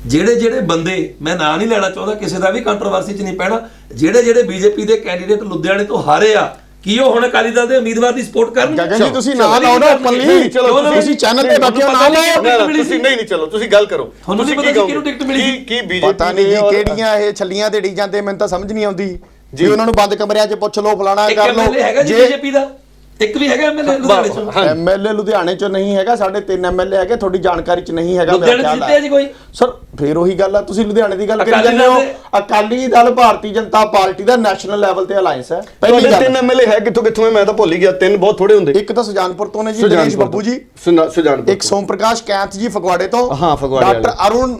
ਜਿਹੜੇ ਜਿਹੜੇ ਬੰਦੇ ਮੈਂ ਨਾਂ ਨਹੀਂ ਲੈਣਾ ਚਾਹੁੰਦਾ ਕਿਸੇ ਦਾ ਵੀ ਕੰਟਰੋਵਰਸੀ 'ਚ ਨਹੀਂ ਪੈਣਾ। ਜਿਹੜੇ ਜਿਹੜੇ ਬੀਜੇਪੀ ਦੇ ਕੈਂਡੀਡੇਟ ਲੁਧਿਆਣੇ ਤੋਂ ਹਾਰੇ ਆ ਕੀ ਉਹ ਹੁਣ ਅਕਾਲੀ ਦਲ ਦੇ ਉਮੀਦਵਾਰ ਦੀ ਸਪੋਰਟ ਕਰਨ ਗਗਨ ਜੀ ਤੁਸੀਂ ਨਾ ਲਾਓ ਨਾ ਓਪਨਲੀ ਚਲੋ ਤੁਸੀਂ ਚੈਨਲ ਤੇ ਬੈਠੇ ਹੋ ਨਾ ਲਾਓ ਤੁਸੀਂ ਨਹੀਂ ਨਹੀਂ ਚਲੋ ਤੁਸੀਂ ਗੱਲ ਕਰੋ। ਤੁਹਾਨੂੰ ਨਹੀਂ ਤੁਸੀਂ ਪਤਾ ਕਿਹਨੂੰ ਟਿਕਟ ਮਿਲੀ ਕੀ? ਕੀ ਬੀਜੇਪੀ ਪਤਾ ਨਹੀਂ ਜੀ ਕਿਹੜੀਆਂ ਇਹ ਛੱਲੀਆਂ ਦੇੜੀ ਜਾਂਦੇ ਮੈਨੂੰ ਤਾਂ ਸਮਝ ਨਹੀਂ ਆਉਂਦੀ। ਜੀ। ਉਹਨਾਂ ਨੂੰ ਬੰਦ ਕਮਰਿਆਂ 'ਚ ਪੁੱਛ ਲਓ ਫਲਾਣਾ ਕਰ ਲਓ। ਜੀ ਬੀਜੇਪੀ ਦਾ। ਇੱਕ ਵੀ ਹੈਗਾ ਐਮਐਲਏ ਲੁਧਿਆਣੇ 'ਚ। ਐਮਐਲਏ ਲੁਧਿਆਣੇ 'ਚ ਨਹੀਂ ਹੈਗਾ ਸਾਡੇ ਤਿੰਨ ਐਮਐਲਏ ਹੈਗੇ ਤੁਹਾਡੀ ਜਾਣਕਾਰੀ 'ਚ ਨਹੀਂ ਹੈਗਾ ਮੇਰਾ ਲੁਧਿਆਣੇ ਜਿੱਤਿਆ ਜੀ ਕੋਈ? ਸਰ ਫੇਰ ਉਹੀ ਗੱਲ ਆ ਤੁਸੀਂ ਲੁਧਿਆਣੇ ਦੀ ਗੱਲ ਕਰੀ ਅਕਾਲੀ ਜਾਂਦੇ ਹੋ। ਦਲ ਅਕਾਲੀ ਦਲ ਭਾਰਤੀ ਜਨਤਾ ਪਾਰਟੀ ਦਾ ਨੈਸ਼ਨਲ ਲੈਵਲ ਤੇ ਅਲਾਈਅੰਸ ਹੈ। ਪਹਿਲੀ ਤੁਹਾਡੇ ਤਿੰਨ ਗੱਲ ਐਮਐਲਏ ਹੈ ਕਿੱਥੋਂ ਕਿੱਥੋਂ ਹੈ? ਮੈਂ ਤਾਂ ਭੁੱਲ ਹੀ ਗਿਆ ਤਿੰਨ ਬਹੁਤ ਥੋੜੇ ਹੁੰਦੇ। ਇੱਕ ਤਾਂ ਸੁਜਾਨਪੁਰ ਤੋਂ ਨੇ ਜੀ ਦਿਨੇਸ਼ ਬੱਬੂ ਜੀ। ਸੁਜਾ- ਸੁਜਾਨਪੁਰ ਇੱਕ ਸੋਮ ਪ੍ਰਕਾਸ਼ ਕੈਂਥ ਜੀ ਫਗਵਾੜੇ ਤੋਂ। ਹਾਂ, ਫਗਵਾੜੇ ਡਾਕਟਰ ਅਰੁਣ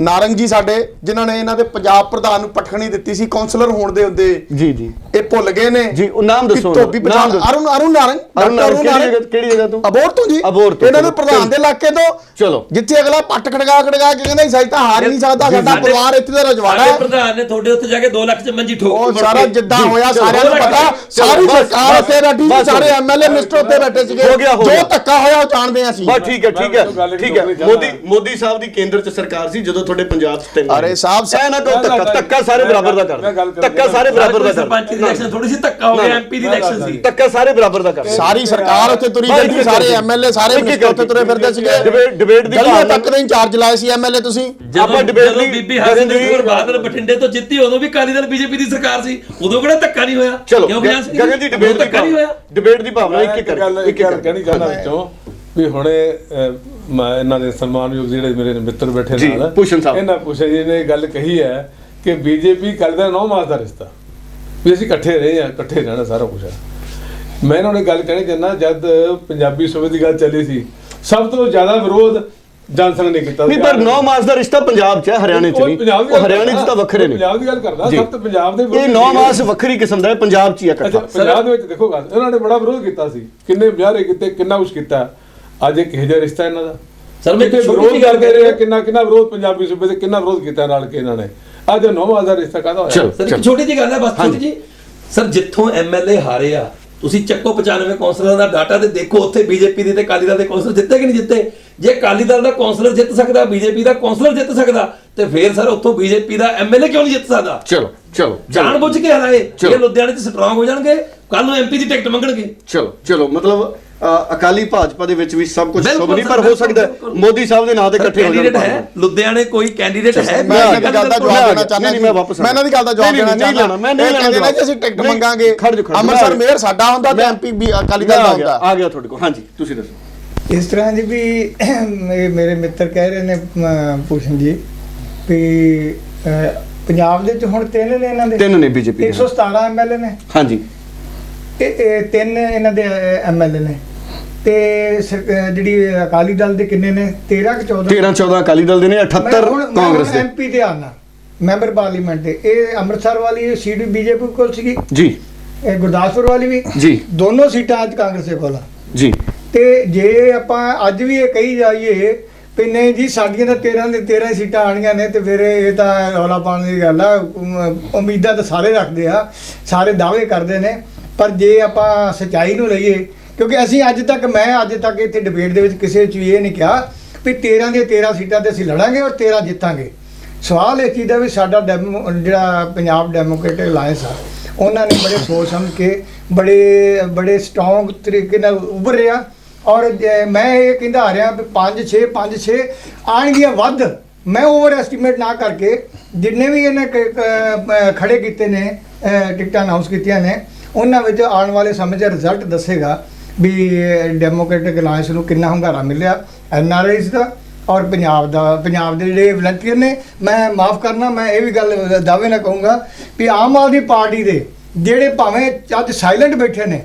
ਨਾਰੰਗ ਜੀ ਸਾਡੇ ਜਿਨ੍ਹਾਂ ਨੇ ਇਹਨਾਂ ਦੇ ਪੰਜਾਬ ਪ੍ਰਧਾਨ ਨੂੰ ਪਟਖਣੀ ਦਿੱਤੀ ਸੀ ਕਾਉਂਸਲਰ ਹੋਣ ਦੇ ਹੁੰਦੇ ਜੀ ਜੀ। ਇਹ ਭੁੱਲ ਗਏ ਨੇ। ਜੀ, ਉਹ ਨਾਮ ਦੱਸੋ ਧੋਬੀ ਪਛਾਣ। ਅਰੁਣ ਅਰੁਣ ਨਾਰੰਗ। ਅਰੁਣ ਨਾਰੰਗ, ਕਿਹੜੀ ਜਗ੍ਹਾ- ਕਿਹੜੀ ਜਗ੍ਹਾ ਤੋਂ? ਅਬੋਰ ਤੋਂ ਜੀ। ਅਬੋਹਰ ਤੋਂ, ਇਹਨਾਂ ਦੇ ਪ੍ਰਧਾਨ। ਦੇ ਇਲਾਕੇ ਤੋਂ। ਚਲੋ। ਜਿੱਥੇ ਅਗਲਾ ਪੱਟ ਖੜਗਾ ਖੜਗਾ ਕੇ ਕਹਿੰਦਾ ਸਾਈ ਤਾਂ ਹਾਰ ਹੀ ਨਹੀਂ ਸਕਦਾ ਸਾਡਾ ਪਰਿਵਾਰ ਇੱਥੇ ਦਾ ਰਜਵਾੜਾ ਹੈ। ਪ੍ਰਧਾਨ ਨੇ ਤੁਹਾਡੇ ਉੱਤੇ ਜਾ ਕੇ 2 ਲੱਖ ਚ ਮੰਜੀ ਠੋਕ ਉਹ ਸਾਰਾ। ਜਿੱਦਾਂ ਹੋਇਆ ਸਾਰਿਆਂ ਨੂੰ ਪਤਾ। ਸਾਰੀ ਸਰਕਾਰ ਉੱਤੇ ਬਸ, ਸਾਰੇ ਐਮਐਲਏ ਮਿਨਿਸਟਰ ਉੱਤੇ ਬੈਠੇ ਸੀਗੇ। ਹੋ ਗਿਆ, ਹੋ ਜੋ। ਧੱਕਾ ਹੋਇਆ ਉਹ ਜਾਣਦੇ ਹਾਂ ਅਸੀਂ। ਬਸ ਠੀਕ ਹੈ ਠੀਕ ਹੈ ਠੀਕ ਹੈ। ਮੋਦੀ। ਮੋਦੀ ਸਾਹਿਬ ਦੀ ਕੇਂਦਰ ਚ ਸਰਕਾਰ ਸੀ ਜਦੋਂ ਤੁਹਾਡੇ ਪੰਜਾਬ ਚ ਤਿੰਨ ਅਰੇ ਸਾਹਿਬ, ਐ ਨਾ ਮੈਂ ਧੱਕਾ ਗੱਲ- ਧੱਕਾ ਸਾਰੇ ਬਰਾਬਰ ਦਾ ਗੱਲ- ਕਰ ਗੱਲ ਧੱਕਾ ਸਾਰੇ ਬਰਾਬਰ ਦਾ ਕਰ। ਸਰਪੰਚ ਦੀ ਇਲੈਕਸ਼ਨ ਥੋੜੀ ਸੀ ਧੱਕਾ ਹੋ ਗਿਆ ਐਮਪੀ ਦੀ ਇਲੈਕਸ਼ਨ ਸੀ। ਧੱਕਾ ਸਾਰੇ ਬਰਾਬਰ ਦਾ ਕਰ। ਸਾਰੀ ਸਰਕਾਰ ਉੱਥੇ ਤੁਰੀ ਫਿਰਦੀ ਸਾਰੇ। ਐਮਐਲਏ ਸਾਰੇ ਮਿਨਿਸਟਰ ਉੱਥੇ ਤੁਰੇ ਫਿਰਦੇ ਸੀਗੇ। ਡਿਬੇਟ- ਡਿਬੇਟ ਦੀ ਭਾਵਨਾ- ਤੱਕ ਦੇ ਇੰਚਾਰਜ ਲਾਏ ਸੀ ਐਮਐਲਏ ਤੁਸੀਂ। ਆਪਾਂ ਜਦੋਂ ਲਈ- ਬੀਬੀ ਗਗਨ ਜੀ- ਕੌਰ ਬਾਦਲ ਬਠਿੰਡੇ ਤੋਂ ਜਿੱਤੀ ਉਦੋਂ ਵੀ ਅਕਾਲੀ ਦਲ ਬੀਜੇਪੀ ਦੀ ਸਰਕਾਰ ਸੀ। ਉਦੋਂ ਕਿਹੜਾ ਧੱਕਾ ਨਹੀਂ ਹੋਇਆ? ਕਿਉਂ ਗਗਨ ਜੀ ਡਿਬੇਟ ਦੀ ਧੱਕਾ ਨਹੀਂ ਹੋਇਆ? ਡਿਬੇਟ ਦੀ ਭਾਵਨਾ ਇੱਕ ਇੱਕ ਇੱਕ ਗੱਲ ਕਰ ਇੱਕ ਗੱਲ ਕਹਿਣੀ ਚਾਹੁੰਦਾ ਵਿੱਚੋਂ ਵੀ ਹੁਣੇ ਮੈਂ ਇਹਨਾਂ ਦੇ ਸਨਮਾਨਯੋਗ ਜਿਹੜੇ ਮੇਰੇ ਮਿੱਤਰ ਬੈਠੇ ਨਾਲ ਭੂਸ਼ਣ ਸਾਹਿਬ। ਇਹਨਾਂ ਭੂਸ਼ਣ ਜੀ ਨੇ ਗੱਲ ਕਹੀ ਹੈ ਕਿ ਬੀਜੇਪੀ ਕਰਦਾ ਨੌ ਮਾਸ ਦਾ ਰਿਸ਼ਤਾ ਵੀ ਅਸੀਂ ਇਕੱਠੇ ਰਹੇ ਆ ਇਕੱਠੇ ਰਹਿਣਾ ਸਾਰਾ ਕੁਝ ਹੈ ਮੈਂ ਇਹਨਾਂ ਨੂੰ ਗੱਲ ਕਹਿਣੀ ਚਾਹੁੰਦਾ ਜਦ ਪੰਜਾਬੀ ਸੂਬੇ ਦੀ ਗੱਲ ਚੱਲੀ ਸੀ ਸਭ ਤੋਂ ਜ਼ਿਆਦਾ ਵਿਰੋਧ ਜਨਸੰਘ ਨੇ ਕੀਤਾ ਨਹੀਂ ਪਰ 9 ਮਾਸ ਦਾ ਰਿਸ਼ਤਾ ਪੰਜਾਬ ਚ ਹੈ ਹਰਿਆਣੇ ਚ ਨਹੀਂ ਉਹ ਹਰਿਆਣੇ ਚ ਤਾਂ ਵੱਖਰੇ ਨੇ ਪੰਜਾਬ ਦੀ ਗੱਲ ਕਰਦਾ। ਸਭ ਤੋਂ ਪੰਜਾਬ ਦੇ ਇਹ ਵਿਰੋਧ 9 ਸੀਗੇ। ਮਾਸ ਵੱਖਰੀ ਕਿਸਮ ਦਾ ਹੈ ਪੰਜਾਬ ਚ ਹੀ ਇਕੱਠਾ ਪੰਜਾਬ ਦੇ ਵਿੱਚ ਦੇਖੋ ਗੱਲ ਇਹਨਾਂ ਨੇ ਬੜਾ ਵਿਰੋਧ ਕੀਤਾ ਸੀ ਕਿੰਨੇ ਵਿਆਹਰੇ ਕੀਤੇ ਕਿੰਨਾ ਕੁਛ ਕੀਤਾ ਅੱਜ ਇੱਕ ਇਹੋ ਜਿਹਾ ਰਿਸ਼ਤਾ ਇਹਨਾਂ ਦਾ? ਸਰ, ਮੈਂ ਵਿਰੋਧ ਕਰਦੇ ਕਹਿ ਰਹੇ। ਕਿੰਨਾ ਕਿੰਨਾ ਵਿਰੋਧ ਪੰਜਾਬੀ ਸੂਬੇ ਤੇ ਕਿੰਨਾ ਵਿਰੋਧ ਕੀਤਾ ਨਾਲ ਕੇ ਇਹਨਾਂ ਨੇ? ਅੱਜ ਨੌਵਾਂ ਦਾ ਰਿਸ਼ਤਾ ਕਾਹਦਾ ਹੋਇਆ? ਸਰ ਇੱਕ ਛੋਟੀ ਜਿਹੀ ਗੱਲ ਹੈ ਬਸ ਛੋਟੀ ਜੀ ਸਰ ਜਿੱਥੋਂ ਐਮਐਲਏ ਹਾਰੇ ਆ ਤੁਸੀਂ ਚੱਕੋ 95 ਕੌਂਸਲਰਾਂ ਦਾ ਡਾਟਾ ਤੇ ਦੇਖੋ ਉੱਥੇ ਬੀਜੇਪੀ ਦੇ ਤੇ ਅਕਾਲੀ ਦਲ ਦੇ ਕੌਂਸਲਰ ਜਿੱਤੇ ਕਿ ਨਹੀਂ ਜਿੱਤੇ। ਜੇ ਅਕਾਲੀ ਦਲ ਦਾ ਕੌਂਸਲਰ ਜਿੱਤ ਸਕਦਾ ਬੀਜੇਪੀ ਦਾ ਕੌਂਸਲਰ ਜਿੱਤ ਸਕਦਾ ਤੇ ਫੇਰ ਸਰ ਉੱਥੋਂ ਬੀਜੇਪੀ ਦਾ ਐਮਐਲਏ ਕਿਉਂ ਨਹੀਂ ਜਿੱਤ ਸਕਦਾ? ਚਲੋ ਚਲੋ ਜਾਣ ਬੁੱਝ ਕੇ ਹਰਾਏ। ਇਹ ਲੁਧਿਆਣੇ 'ਚ ਸਟਰੋਂਗ ਹੋ ਜਾਣਗੇ ਕੱਲ ਨੂੰ ਐਮਪੀ ਦੀ ਟਿਕਟ ਮੰਗਣਗੇ। ਚਲੋ ਚਲੋ ਮਤਲਬ ਅਕਾਲੀ ਭਾਜਪਾ ਦੇ ਵਿੱਚ ਵੀ ਸਭ ਕੁਝ ਬਿਲਕੁਲ ਸ਼ੁਭ ਨਹੀਂ ਸਰ, ਪਰ ਹੋ ਬਿਲਕੁਲ, ਸਕਦਾ ਹੈ ਬਿਲਕੁਲ। ਮੋਦੀ ਸਾਹਿਬ ਦੇ ਨਾਂ ਤੇ ਇਕੱਠੇ ਹੋ ਜਾਣ ਕੈਂਡੀਡੇਟ ਹੈ ਲੁਧਿਆਣੇ ਕੋਈ ਕੈਂਡੀਡੇਟ ਹੈ? ਮੈਂ ਇਹਨਾਂ ਦੀ ਗੱਲ ਦਾ ਮੈਂ ਜਵਾਬ ਦੇਣਾ। ਚਾਹੁੰਦਾ ਨਹੀਂ, ਮੈਂ ਵਾਪਸ ਮੈਂ ਇਹਨਾਂ ਦੀ ਗੱਲ ਦਾ ਜਵਾਬ ਨਹੀਂ, ਦੇਣਾ ਨਹੀਂ, ਨਹੀਂ ਚਾਹੁੰਦਾ। ਲੈਣਾ, ਮੈਂ ਨਹੀਂ ਇਹ ਕਹਿੰਦੇ ਲੈਣਾ ਨੇ ਕਿ ਅਸੀਂ ਟਿਕਟ ਨਹੀਂ, ਮੰਗਾਂਗੇ। ਖੜ੍ਹ ਜਾਓ, ਖੜ੍ਹ ਜਾਓ। ਅੰਮ੍ਰਿਤਸਰ ਮੈਂ- ਮੇਅਰ ਸਾਡਾ ਹੁੰਦਾ ਤੇ ਐਮਪੀ ਵੀ ਅਕਾਲੀ ਦਲ ਮੈਂ ਦਾ ਆ ਗਿਆ ਹੁੰਦਾ। ਆ ਗਿਆ ਤੁਹਾਡੇ ਕੋਲ। ਹਾਂਜੀ ਤੁਸੀਂ ਦੱਸੋ। ਇਸ ਤਰ੍ਹਾਂ ਜੀ ਵੀ ਮੇਰੇ ਮਿੱਤਰ ਕਹਿ ਰਹੇ ਨੇ ਅਮ, ਭੂਸ਼ਣ ਜੀ ਵੀ ਅਹ, ਪੰਜਾਬ ਦੇ ਵਿੱਚ ਹੁਣ ਤਿੰਨ ਨੇ ਇਹਨਾਂ ਦੇ। ਤਿੰਨ ਨੇ BJP ਦੇ। 117 ਐਮਐਲਏ ਨੇ। ਹਾਂਜੀ। ਇਹ ਇਹ ਤਿੰਨ ਇਹਨਾਂ ਦੇ ਐਮਐਲਏ ਨੇ। ਤੇ ਅਹ, ਜਿਹੜੀ ਅਕਾਲੀ ਦਲ ਦੇ ਕਿੰਨੇ ਨੇ? 13 ਕਿ 14 13 14 ਅਕਾਲੀ ਦਲ ਦੇ ਨੇ 78 ਕਾਂਗਰਸ ਦੇ। ਐਮਪੀ ਤੇ ਆਣਾ ਮੈਂਬਰ ਪਾਰਲੀਮੈਂਟ ਦੇ। ਇਹ ਅੰਮ੍ਰਿਤਸਰ ਵਾਲੀ ਸੀਟ ਵੀ ਬੀਜੇਪੀ ਕੋਲ ਸੀਗੀ? ਜੀ। ਇਹ ਗੁਰਦਾਸਪੁਰ ਵਾਲੀ ਵੀ? ਜੀ। ਦੋਨੋਂ ਸੀਟਾਂ ਅੱਜ ਕਾਂਗਰਸ ਦੇ ਕੋਲ ਆ। ਜੀ। ਤੇ ਜੇ ਆਪਾਂ ਅੱਜ ਵੀ ਇਹ ਕਹੀ ਜਾਈਏ ਵੀ ਨਹੀਂ ਜੀ ਸਾਡੀਆਂ ਤਾਂ 13 ਦੇ 13 ਹੀ ਸੀਟਾਂ ਆਣੀਆਂ ਨੇ ਤੇ ਫਿਰ ਇਹ ਤਾਂ ਰੌਲਾ ਪਾਉਣ ਦੀ ਗੱਲ ਆ। ਉਮ, ਉਮੀਦਾਂ ਤਾਂ ਸਾਰੇ ਰੱਖਦੇ ਆ ਸਾਰੇ ਦਾਅਵੇ ਕਰਦੇ ਨੇ। ਪਰ ਜੇ ਆਪਾਂ ਸਚਾਈ ਨੂੰ ਲਈਏ ਕਿਉਂਕਿ ਅਸੀਂ ਅੱਜ ਤੱਕ, ਮੈਂ ਅੱਜ ਤੱਕ ਇੱਥੇ ਡਿਬੇਟ ਦੇ ਵਿੱਚ ਕਿਸੇ ਚ ਵੀ ਇਹ ਨਹੀਂ ਕਿਹਾ ਵੀ 13 ਦੀਆਂ 13 ਸੀਟਾਂ ਤੇ ਅਸੀਂ ਲੜਾਂਗੇ ਔਰ 13 ਜਿੱਤਾਂਗੇ। ਸਵਾਲ ਇਹ ਚੀਜ਼ ਦਾ ਵੀ ਸਾਡਾ ਡੈਮੋ ਜਿਹੜਾ ਪੰਜਾਬ ਡੈਮੋਕ੍ਰੇਟਿਕ ਅਲਾਈਅੰਸ ਆ, ਉਹਨਾਂ ਨੇ ਬੜੇ ਸੋਚ ਸਮਝ ਕੇ ਬੜੇ ਬੜੇ ਸਟਰੋਂਗ ਤਰੀਕੇ ਨਾਲ ਉੱਭਰ ਰਿਹਾ ਔਰ ਜੇ ਮੈਂ ਇਹ ਕਹਿੰਦਾ ਆ ਰਿਹਾ ਵੀ 5 6 5 6 ਆਣਗੀਆਂ ਵੱਧ, ਮੈਂ ਓਵਰ ਐਸਟੀਮੇਟ ਨਾ ਕਰਕੇ ਜਿੰਨੇ ਵੀ ਇਹਨੇ ਕ- ਖੜੇ ਕੀਤੇ ਨੇ ਟਿਕਟਾਂ ਅਨਾਉਂਸ ਕੀਤੀਆਂ ਨੇ, ਉਹਨਾਂ ਵਿੱਚ ਆਉਣ ਵਾਲੇ ਸਮੇਂ 'ਚ ਰਿਜ਼ਲਟ ਦੱਸੇਗਾ। ਵੀ ਡੈਮੋਕ੍ਰੈਟਿਕ ਅਲਾਈਅੰਸ ਨੂੰ ਕਿੰਨਾ ਹੁੰਗਾਰਾ ਮਿਲਿਆ ਐਨਆਰਆਈਜ਼ ਦਾ ਔਰ ਪੰਜਾਬ ਦਾ ਪੰਜਾਬ ਦੇ ਜਿਹੜੇ ਵਲੰਟੀਅਰ ਨੇ ਮੈਂ ਮਾਫ ਕਰਨਾ ਮੈਂ ਇਹ ਵੀ ਗੱਲ ਦਾਅਵੇ ਨਾਲ ਕਹੂੰਗਾ ਵੀ ਆਮ ਆਦਮੀ ਪਾਰਟੀ ਦੇ ਜਿਹੜੇ ਭਾਵੇਂ ਅੱਜ ਸਾਇਲੈਂਟ ਬੈਠੇ ਨੇ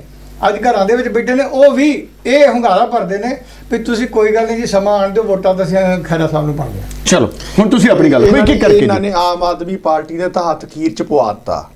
ਅੱਜ ਘਰਾਂ ਦੇ ਵਿੱਚ ਬੈਠੇ ਨੇ ਉਹ ਵੀ ਇਹ ਹੁੰਗਾਰਾ ਭਰਦੇ ਨੇ ਵੀ ਤੁਸੀਂ ਕੋਈ ਗੱਲ ਨਹੀਂ ਜੀ ਸਮਾਂ ਆਣ ਦਿਓ ਵੋਟਾਂ ਤਾਂ ਅਸੀਂ ਖੈਰਾ ਸਾਹਿਬ ਨੂੰ ਪਾਉਂਦੇ ਚਲੋ ਹੁਣ ਤੁਸੀਂ ਆਪਣੀ ਗੱਲ ਕੀ ਨੇ- ਕਰਕੇ ਇਹਨਾਂ? ਨੇ ਆਮ ਆਦਮੀ ਪਾਰਟੀ ਦੇ ਤਾਂ ਹੱਥ ਖੀਰ ਚ ਪਵਾਤਾ ਕਾ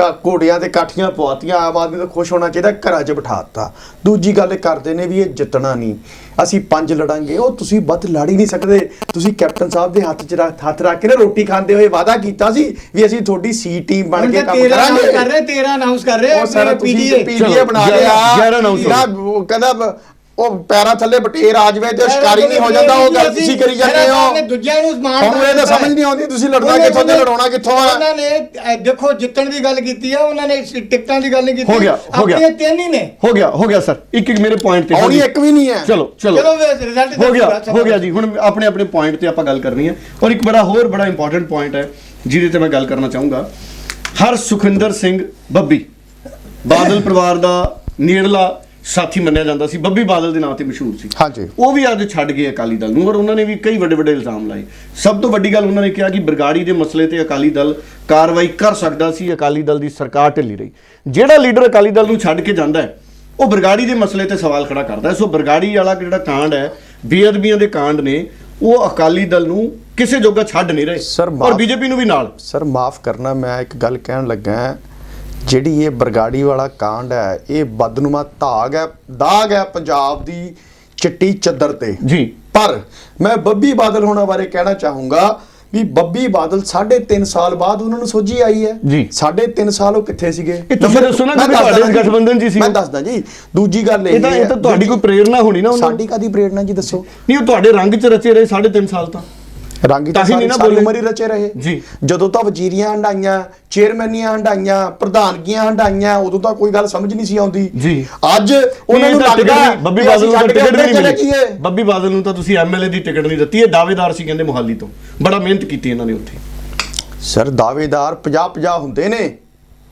ਘੋੜਿਆਂ ਤੇ ਕਾਠੀਆਂ ਪਵਾਤੀਆਂ ਆਮ ਆਦਮੀ ਤਾਂ ਖੁਸ਼ ਹੋਣਾ ਚਾਹੀਦਾ ਘਰਾਂ 'ਚ ਬਿਠਾਤਾ ਦੂਜੀ ਗੱਲ ਕਰਦੇ ਨੇ ਵੀ ਇਹ ਜਿੱਤਣਾ ਨਹੀਂ। ਅਸੀਂ ਪੰਜ ਲੜਾਂਗੇ ਉਹ ਤੁਸੀਂ ਵੱਧ ਲੜ ਹੀ ਨਹੀਂ ਸਕਦੇ। ਤੁਸੀਂ ਕੈਪਟਨ ਸਾਹਿਬ ਦੇ ਹੱਥ 'ਚ ਰੱਖ- ਹੱਥ ਰੱਖ ਕੇ ਨਾ ਰੋਟੀ ਖਾਂਦੇ ਹੋਏ ਵਾਅਦਾ ਕੀਤਾ ਸੀ ਵੀ ਅਸੀਂ ਤੁਹਾਡੀ ਸੀ ਟੀਮ ਬਣ ਕੇ ਕੰਮ ਕਰਾਂਗੇ। ਕਰ ਰਹੇ 13 ਅਨਾਉਂਸ ਕਰ ਰਹੇ ਉਹ ਸਾਰਾ ਪੀਡੀਏ ਬਣਾ ਲਿਆ। ਗਿਆਰਾਂ announce ਨਾ ਉਹ ਕਹਿੰਦਾ ਬ- ਉਹ ਪੈਰਾਂ ਥੱਲੇ ਬਟੇਰ ਆ ਜਾਵੇ ਤੇ ਸ਼ਿਕਾਰੀ ਨਹੀਂ ਹੋ ਜਾਂਦਾ ਉਹ ਗੱਲ ਤੁਸੀਂ ਕਰੀ ਜਾਂਦੇ ਹੋ। ਦੂਜਿਆਂ ਨੂੰ ਸਮਾਨ ਤੁਹਾਨੂੰ ਇਹ ਤਾਂ ਸਮਝ ਨਹੀਂ ਆਉਂਦੀ ਤੁਸੀਂ ਲੜਨਾ ਕਿੱਥੋਂ ਤੇ ਲੜਾਉਣਾ ਕਿੱਥੋਂ ਆ? ਉਹਨਾਂ ਨੇ ਦੇਖੋ ਜਿੱਤਣ ਦੀ ਗੱਲ ਕੀਤੀ ਆ ਉਹਨਾਂ ਨੇ ਟਿਕਟਾਂ ਦੀ ਗੱਲ ਨਹੀਂ ਕੀਤੀ। ਹੋ ਗਿਆ, ਹੋ ਗਿਆ। ਆਪਣੇ ਤਿੰਨ ਹੀ ਨੇ। ਹੋ ਗਿਆ ਹੋ ਗਿਆ ਸਰ। ਇੱਕ ਇੱਕ ਮੇਰੇ ਪੁਆਇੰਟ ਤੇ ਆਉਣੀ ਇੱਕ ਵੀ ਨਹੀਂ ਹੈ। ਚਲੋ ਚਲੋ। ਚਲੋ ਰਿਜ਼ਲਟ ਹੋ ਗਿਆ ਹੋ ਗਿਆ ਜੀ। ਹੁਣ ਆਪਣੇ ਆਪਣੇ ਪੁਆਇੰਟ ਤੇ ਆਪਾਂ ਗੱਲ ਕਰਨੀ ਹੈ। ਔਰ ਇੱਕ ਬੜਾ ਹੋਰ ਬੜਾ ਇੰਪੋਰਟੈਂਟ ਪੁਆਇੰਟ ਹੈ ਜਿਹਦੇ ਤੇ ਮੈਂ ਗੱਲ ਕਰਨਾ ਚਾਹੂੰਗਾ। ਹਰ ਸੁਖਿੰਦਰ ਸਿੰਘ ਬੱਬੀ ਬਾਦਲ ਪਰਿਵਾਰ ਦਾ ਨੇੜਲਾ ਸਾਥੀ ਮੰਨਿਆ ਜਾਂਦਾ ਸੀ ਬੱਬੀ ਬਾਦਲ ਦੇ ਨਾਂ ਤੇ ਮਸ਼ਹੂਰ ਸੀ ਹਾਂਜੀ। ਉਹ ਵੀ ਅੱਜ ਛੱਡ ਗਏ ਅਕਾਲੀ ਦਲ ਨੂੰ ਔਰ ਉਹਨਾਂ ਨੇ ਵੀ ਕਈ ਵੱਡੇ ਵੱਡੇ ਇਲਜ਼ਾਮ ਲਾਏ ਸਭ ਤੋਂ ਵੱਡੀ ਗੱਲ ਉਹਨਾਂ ਨੇ ਕਿਹਾ ਕਿ ਬਰਗਾੜੀ ਦੇ ਮਸਲੇ ਤੇ ਅਕਾਲੀ ਦਲ ਕਾਰਵਾਈ ਕਰ ਸਕਦਾ ਸੀ ਅਕਾਲੀ ਦਲ ਦੀ ਸਰਕਾਰ ਢਿੱਲੀ ਰਹੀ ਜਿਹੜਾ ਲੀਡਰ ਅਕਾਲੀ ਦਲ ਨੂੰ ਛੱਡ ਕੇ ਜਾਂਦਾ ਹੈ ਉਹ ਬਰਗਾੜੀ ਦੇ ਮਸਲੇ ਤੇ ਸਵਾਲ ਖੜਾ ਕਰਦਾ। ਸੋ ਬਰਗਾੜੀ ਵਾਲਾ ਜਿਹੜਾ ਕਾਂਡ ਹੈ ਬੇਅਦਬੀਆਂ ਦੇ ਕਾਂਡ ਨੇ ਉਹ ਅਕਾਲੀ ਦਲ ਨੂੰ ਕਿਸੇ ਜੋਗਾ ਛੱਡ ਨਹੀਂ ਰਹੇ ਔਰ ਬੀਜੇਪੀ ਨੂੰ ਵੀ ਨਾਲ ਸਰ ਮਾਫ ਕਰਨਾ ਮੈਂ ਇੱਕ ਗੱਲ ਕਹਿਣ ਲੱਗਾ ਹਾਂ। ਜਿਹੜੀ ਇਹ ਬਰਗਾੜੀ ਵਾਲਾ ਕਾਂਡ ਹੈ ਇਹ ਬਦਨੁਮਾ ਧਾਗ ਹੈ ਦਾਗ ਹੈ ਪੰਜਾਬ ਦੀ ਚਿੱਟੀ ਚੱਦਰ ਤੇ ਜੀ ਪਰ ਮੈਂ ਬੱਬੀ ਬਾਦਲ ਹੋਣਾ ਬਾਰੇ ਕਹਿਣਾ ਚਾਹੂੰਗਾ ਵੀ ਬੱਬੀ ਬਾਦਲ 3.5 ਸਾਲ ਬਾਅਦ ਉਹਨਾਂ ਨੂੰ ਸੋਝੀ ਆਈ ਹੈ ਜੀ। 3.5 ਸਾਲ ਉਹ ਕਿੱਥੇ ਸੀਗੇ ਇਹ ਤੁਸੀਂ ਦੱਸੋ ਨਾ ਕਿ ਤੁਹਾਡੇ ਜੀ। ਗਠਬੰਧਨ ਹੀ ਸੀ ਮੈਂ। ਦੱਸਦਾ ਜੀ ਦੂਜੀ ਗੱਲ ਇਹ ਇਹ ਤਾਂ ਇਹ ਤਾਂ ਹੈ- ਤੁਹਾਡੀ ਕੋਈ ਪ੍ਰੇਰਣਾ ਹੋਣੀ ਨਾ ਉਹਨਾਂ। ਸਾਡੀ ਕਾਦੀ ਪ੍ਰੇਰਣਾ ਜੀ ਦੱਸੋ ਨਹੀਂ ਉਹ ਤੁਹਾਡੇ ਰੰਗ 'ਚ ਰਚੇ ਰਹੇ 3.5 ਸਾਲ ਤਾਂ ਰੰਗ ਤਾਂ ਹੀ ਸਾਰੀ ਨਹੀਂ ਨਾ ਸਾਰੀ ਬੋਲੇ। ਉਮਰ ਹੀ ਰਚੇ ਰਹੇ ਜੀ। ਜਦੋਂ ਤਾਂ ਵਜ਼ੀਰੀਆਂ ਹੰਡਾਈਆਂ ਚੇਅਰਮੈਨੀਆਂ ਹੰਡਾਈਆਂ ਪ੍ਰਧਾਨਗੀਆਂ ਹੰਡਾਈਆਂ ਉਦੋਂ ਤਾਂ ਕੋਈ ਗੱਲ ਸਮਝ ਨਹੀਂ ਸੀ ਆਉਂਦੀ ਜੀ। ਅੱਜ ਉਹਨਾਂ ਨੂੰ ਲੱਗਦਾ ਬੱਬੀ ਬਾਦਲ ਨੂੰ ਟਿਕਟ ਵੀ ਨਹੀਂ ਮਿਲੀ। ਬੱਬੀ ਬਾਦਲ ਨੂੰ ਤਾਂ ਤੁਸੀਂ ਐਮਐਲਏ ਦੀ ਟਿਕਟ ਨਹੀਂ ਦਿੱਤੀ ਇਹ ਦਾਅਵੇਦਾਰ ਸੀ ਕਹਿੰਦੇ ਮੁਹਾਲੀ ਤੋਂ ਬੜਾ ਮਿਹਨਤ ਕੀਤੀ ਇਹਨਾਂ ਨੇ ਉੱਥੇ ਸਰ ਦਾਅਵੇਦਾਰ 50 50 ਹੁੰਦੇ ਨੇ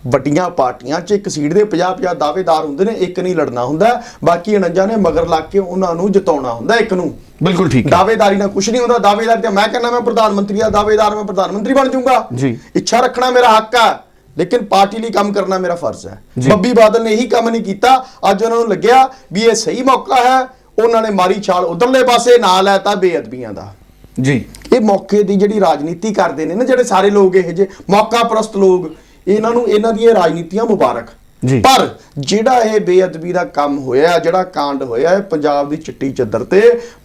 ਵੱਡੀਆਂ ਪਾਰਟੀਆਂ 'ਚ ਇੱਕ ਸੀਟ ਦੇ 50 50 ਦਾਅਵੇਦਾਰ ਹੁੰਦੇ ਨੇ ਇੱਕ ਨਹੀਂ ਲੜਨਾ ਹੁੰਦਾ। ਬਾਕੀ 49 ਨੇ ਮਗਰ ਲੱਗ ਕੇ ਉਹਨਾਂ ਨੂੰ ਜਿਤਾਉਣਾ ਹੁੰਦਾ ਇੱਕ ਨੂੰ। ਬਿਲਕੁਲ ਠੀਕ ਹੈ। ਦਾਅਵੇਦਾਰੀ ਨਾਲ ਕੁਝ ਨਹੀਂ ਹੁੰਦਾ। ਦਾਅਵੇਦਾਰੀ ਤੇ ਮੈਂ ਕਹਿੰਦਾ ਮੈਂ ਪ੍ਰਧਾਨ ਮੰਤਰੀ ਦਾ ਦਾਅਵੇਦਾਰ ਮੈਂ ਪ੍ਰਧਾਨ ਮੰਤਰੀ ਬਣ ਜਾਊਂਗਾ। ਜੀ। ਇੱਛਾ ਰੱਖਣਾ ਮੇਰਾ ਹੱਕ ਹੈ ਲੇਕਿਨ ਪਾਰਟੀ ਲਈ ਕੰਮ ਕਰਨਾ ਮੇਰਾ ਫਰਜ਼ ਹੈ। ਬੱਬੀ ਬਾਦਲ ਨੇ ਇਹੀ ਕੰਮ ਨਹੀਂ ਕੀਤਾ। ਅੱਜ ਉਹਨਾਂ ਨੂੰ ਲੱਗਿਆ ਵੀ ਇਹ ਸਹੀ ਮੌਕਾ ਹੈ। ਉਹਨਾਂ ਨੇ ਮਾਰੀ ਛਾਲ ਉਧਰਲੇ ਪਾਸੇ ਨਾ ਲੈਤਾ ਬੇਅਦਬੀਆਂ ਦਾ। ਜੀ। ਇਹ ਮੌਕੇ ਦੀ ਜਿਹੜੀ ਰਾਜਨੀਤੀ ਕਰਦੇ ਨੇ ਨਾ ਜਿਹੜੇ ਸਾਰੇ ਲੋਕ ਇਹ ਜੇ ਮੌਕਾ ਪ੍ਰਸਤ ਲੋਕ ਇਹਨਾਂ ਨੂੰ ਇਹਨਾਂ ਦੀਆਂ ਰਾਜਨੀਤੀਆਂ ਮੁਬਾਰਕ। ਜੀ। ਪਰ ਜਿਹੜਾ ਇਹ ਬੇਅਦਬੀ ਦਾ ਕੰਮ ਹੋਇਆ ਜਿਹੜਾ ਕਾਂਡ ਹੋਇਆ ਇਹ ਪੰਜਾਬ ਦੀ ਚਿੱਟੀ ਚੱਦਰ ਤੇ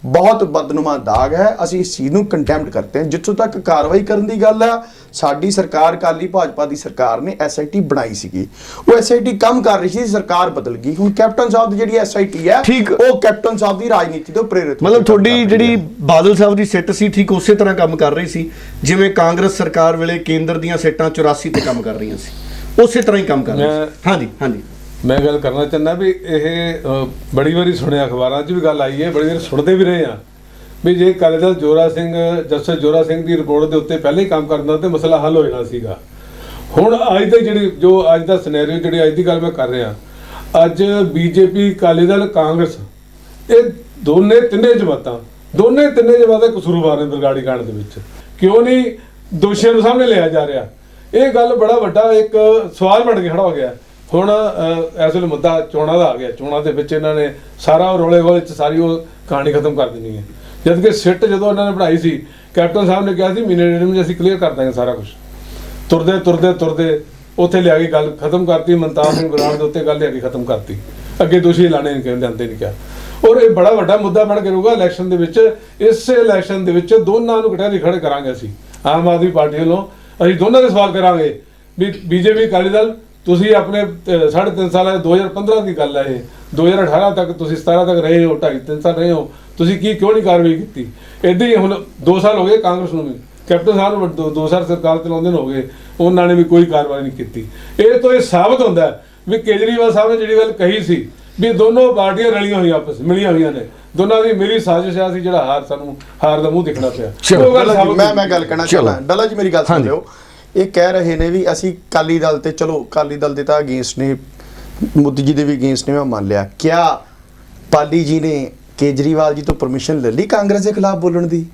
ਬਹੁਤ ਬਦਨੁਮਾ ਦਾਗ ਹੈ ਅਸੀਂ ਇਸ ਚੀਜ਼ ਨੂੰ ਕੰਟੈਂਪਟ ਕਰਦੇ ਹਾਂ ਜਿੱਥੋਂ ਤੱਕ ਕਾਰਵਾਈ ਕਰਨ ਦੀ ਗੱਲ ਆ ਸਾਡੀ ਸਰਕਾਰ ਕਾਲੀ ਭਾਜਪਾ ਦੀ ਸਰਕਾਰ ਨੇ ਐਸਆਈਟੀ ਬਣਾਈ ਸੀਗੀ ਉਹ ਐਸਆਈਟੀ ਕੰਮ ਕਰ ਰਹੀ ਸੀ ਸਰਕਾਰ ਬਦਲ ਗਈ ਹੁਣ ਕੈਪਟਨ ਸਾਹਿਬ ਦੀ ਜਿਹੜੀ ਐਸਆਈਟੀ ਹੈ ਠੀਕ। ਉਹ ਕੈਪਟਨ ਸਾਹਿਬ ਦੀ ਰਾਜਨੀਤੀ ਤੋਂ ਪ੍ਰੇਰਿਤ ਹੋ ਮਤਲਬ ਤੁਹਾਡੀ ਜਿਹੜੀ ਹੈ। ਬਾਦਲ ਸਾਹਿਬ ਦੀ ਸਿੱਟ ਸੀ ਠੀਕ ਉਸੇ ਤਰ੍ਹਾਂ ਕੰਮ ਕਰ ਰਹੀ ਸੀ ਜਿਵੇਂ ਕਾਂਗਰਸ ਸਰਕਾਰ ਵੇਲੇ ਕੇਂਦਰ ਦੀਆਂ ਸਿੱਟਾਂ 84 ਤੇ ਕੰਮ ਕਰ ਰਹੀਆਂ ਸੀ ਉਸੇ ਤਰ੍ਹਾਂ ਹੀ ਕੰਮ ਕਰ ਰਹੀ ਸੀ। ਹਾਂਜੀ ਹਾਂਜੀ। ਮੈਂ ਗੱਲ ਕਰਨਾ ਚਾਹੁੰਦਾ ਵੀ ਇਹ ਬੜੀ ਵਾਰੀ ਸੁਣਿਆ ਅਖਬਾਰਾਂ 'ਚ ਵੀ ਗੱਲ ਆਈ ਹੈ ਬੜੀ ਵਾਰੀ ਸੁਣਦੇ ਵੀ ਰਹੇ ਆ ਵੀ ਜੇ ਕਾਲੇ ਦਲ ਜੋਰਾ ਸਿੰਘ ਜਸਟਿਸ ਜੋਰਾ ਸਿੰਘ ਦੀ ਰਿਪੋਰਟ ਦੇ ਉੱਤੇ ਪਹਿਲੇ ਹੀ ਕੰਮ ਕਰਦਾ ਤੇ ਮਸਲਾ ਹੱਲ ਹੋ ਜਾਣਾ ਸੀਗਾ। ਹੁਣ ਅੱਜ ਦੀ ਜਿਹੜੀ ਜੋ ਅੱਜ ਦਾ ਸਿਨੈਰੀਓ ਜਿਹੜੀ ਅੱਜ ਦੀ ਗੱਲ ਮੈਂ ਕਰ ਰਿਹਾ ਅੱਜ ਬੀਜੇਪੀ ਕਾਲੇ ਦਲ ਕਾਂਗਰਸ ਇਹ ਦੋਨੇ ਤਿੰਨੇ ਜਮਾਤਾਂ ਦੋਨੇ ਤਿੰਨੇ ਜਮਾਤਾਂ ਕਸੂਰਵਾਰ ਨੇ ਬਰਗਾੜੀ ਕਾਂਡ ਦੇ ਵਿੱਚ। ਕਿਉਂ ਨਹੀਂ ਦੋਸ਼ੀਆਂ ਨੂੰ ਸਾਹਮਣੇ ਲਿਆ ਜਾ ਰਿਹਾ? ਇਹ ਗੱਲ ਬੜਾ ਵੱਡਾ ਇੱਕ ਸਵਾਲ ਬਣ ਕੇ ਖੜਾ ਹੋ ਗਿਆ। ਹੁਣ ਇਸ ਵੇਲੇ ਮੁੱਦਾ ਚੋਣਾਂ ਦਾ ਆ ਗਿਆ। ਚੋਣਾਂ ਦੇ ਵਿੱਚ ਇਹਨਾਂ ਨੇ ਸਾਰਾ ਰੋਲੇ ਗੋਲੇ ਚ ਸਾਰੀ ਉਹ ਕਹਾਣੀ ਖਤਮ ਕਰ ਦੇਣੀ ਹੈ। ਜਦ ਕਿ ਸਿੱਟ ਜਦੋਂ ਇਹਨਾਂ ਨੇ ਬਣਾਈ ਸੀ, ਕੈਪਟਨ ਸਾਹਿਬ ਨੇ ਕਿਹਾ ਸੀ, ਮਹੀਨੇ ਡੇਢ ਵਿੱਚ ਅਸੀਂ ਕਲੀਅਰ ਕਰ ਦਾਂਗੇ ਸਾਰਾ ਕੁਝ ਤੁਰਦੇ ਤੁਰਦੇ ਤੁਰਦੇ ਉੱਥੇ ਲਿਆ ਕੇ ਗੱਲ ਖਤਮ ਕਰਤੀ ਮਨਤਾਬ ਸਿੰਘ ਬਰਾੜ ਦੇ ਉੱਤੇ ਗੱਲ ਲਿਆ ਕੇ ਖਤਮ ਕਰਤੀ। ਅੱਗੇ ਦੋਸ਼ੀ ਲਾਣੇ ਨਹੀਂ ਕਹਿੰਦੇ ਅੰਤੇ ਨਹੀਂ ਕਿਹਾ। ਔਰ ਇਹ ਬੜਾ ਵੱਡਾ ਮੁੱਦਾ ਬਣ ਕੇ ਰਹੂਗਾ ਇਲੈਕਸ਼ਨ ਦੇ ਵਿੱਚ। ਇਸ ਇਲੈਕਸ਼ਨ ਦੇ ਵਿੱਚ ਦੋਨਾਂ ਨੂੰ ਇਕੱਠੇ ਖੜੇ ਕਰਾਂਗੇ ਅਸੀਂ। ਆਮ ਆਦਮੀ ਪਾਰਟੀ ਵੱਲੋਂ ਅਸੀਂ ਦੋਨਾਂ ਦੇ ਸਵਾਲ ਕਰਾਂਗੇ। ਵੀ ਬੀਜੇਪੀ ਅਕਾਲੀ ਦਲ ਤੁਸੀਂ ਆਪਣੇ ਅਹ, ਸਾਢੇ ਤਿੰਨ ਸਾਲ 2015 ਦੀ ਗੱਲ ਹੈ ਇਹ। 2018 ਤੱਕ ਤੁਸੀਂ 17 ਤੱਕ ਰਹੇ ਹੋ ਢਾਈ ਤਿੰਨ ਸਾਲ ਰਹੇ ਹੋ। ਤੁਸੀਂ ਕੀ ਕਿਉਂ ਨਹੀਂ ਕਾਰਵਾਈ ਕੀਤੀ? ਇਦਾਂ ਹੀ ਹੁਣ 2 ਸਾਲ ਹੋ ਗਏ ਕਾਂਗਰਸ ਨੂੰ ਵੀ। ਕੈਪਟਨ ਸਾਹਿਬ ਨੂੰ ਦੋ- ਦੋ ਸਾਲ ਸਰਕਾਰ ਚਲਾਉਂਦੇ ਨੂੰ ਹੋ ਗਏ। ਉਹਨਾਂ ਨੇ ਵੀ ਕੋਈ ਕਾਰਵਾਈ ਨਹੀਂ ਕੀਤੀ। ਇਹ ਤੋਂ ਇਹ ਸਾਬਤ ਹੁੰਦਾ ਵੀ ਕੇਜਰੀਵਾਲ ਸਾਹਿਬ ਨੇ ਜਿਹੜੀ ਗੱਲ ਕਹੀ ਸੀ ਵੀ ਦੋਨੋਂ ਪਾਰਟੀਆਂ ਰਲੀਆਂ ਹੋਈਆਂ ਆਪਸ ਮਿਲੀਆਂ ਹੋਈਆਂ ਨੇ ਦੋਨਾਂ ਦੀ ਮੇਰੀ ਸਾਜ਼ਿਸ਼ ਆ ਸੀ ਜਿਹੜਾ ਹਾਰ ਸਾਨੂੰ ਹਾਰ ਦਾ ਮੂੰਹ ਦਿਖਣਾ ਪਿਆ ਉਹ ਗੱਲ ਮੈਂ। ਮੈਂ ਗੱਲ ਕਹਿਣਾ। ਚਾਹੁੰਦਾ ਡੱਲਾ ਜੀ ਮੇਰੀ ਗੱਲ ਸੁਣ। ਲਿਓ ਇਹ ਕਹਿ ਰਹੇ ਨੇ ਵੀ ਅਸੀਂ ਕਾਲੀ ਦਲ ਤੇ ਚਲੋ ਕਾਲੀ ਦਲ ਦੇ ਤਾਂ ਅਗੇਂਸਟ ਨੇ ਮੋਦੀ ਜੀ ਦੇ ਵੀ ਅਗੇਂਸਟ ਨੇ ਮੈਂ ਮੰਨ ਲਿਆ ਕਿਆ ਪਾਲੀ ਜੀ ਨੇ ਕੇਜਰੀਵਾਲ ਜੀ ਤੋਂ ਪਰਮਿਸ਼ਨ ਲੈ ਲਈ ਕਾਂਗਰਸ ਦੇ ਖਿਲਾਫ ਬੋਲਣ ਦੀ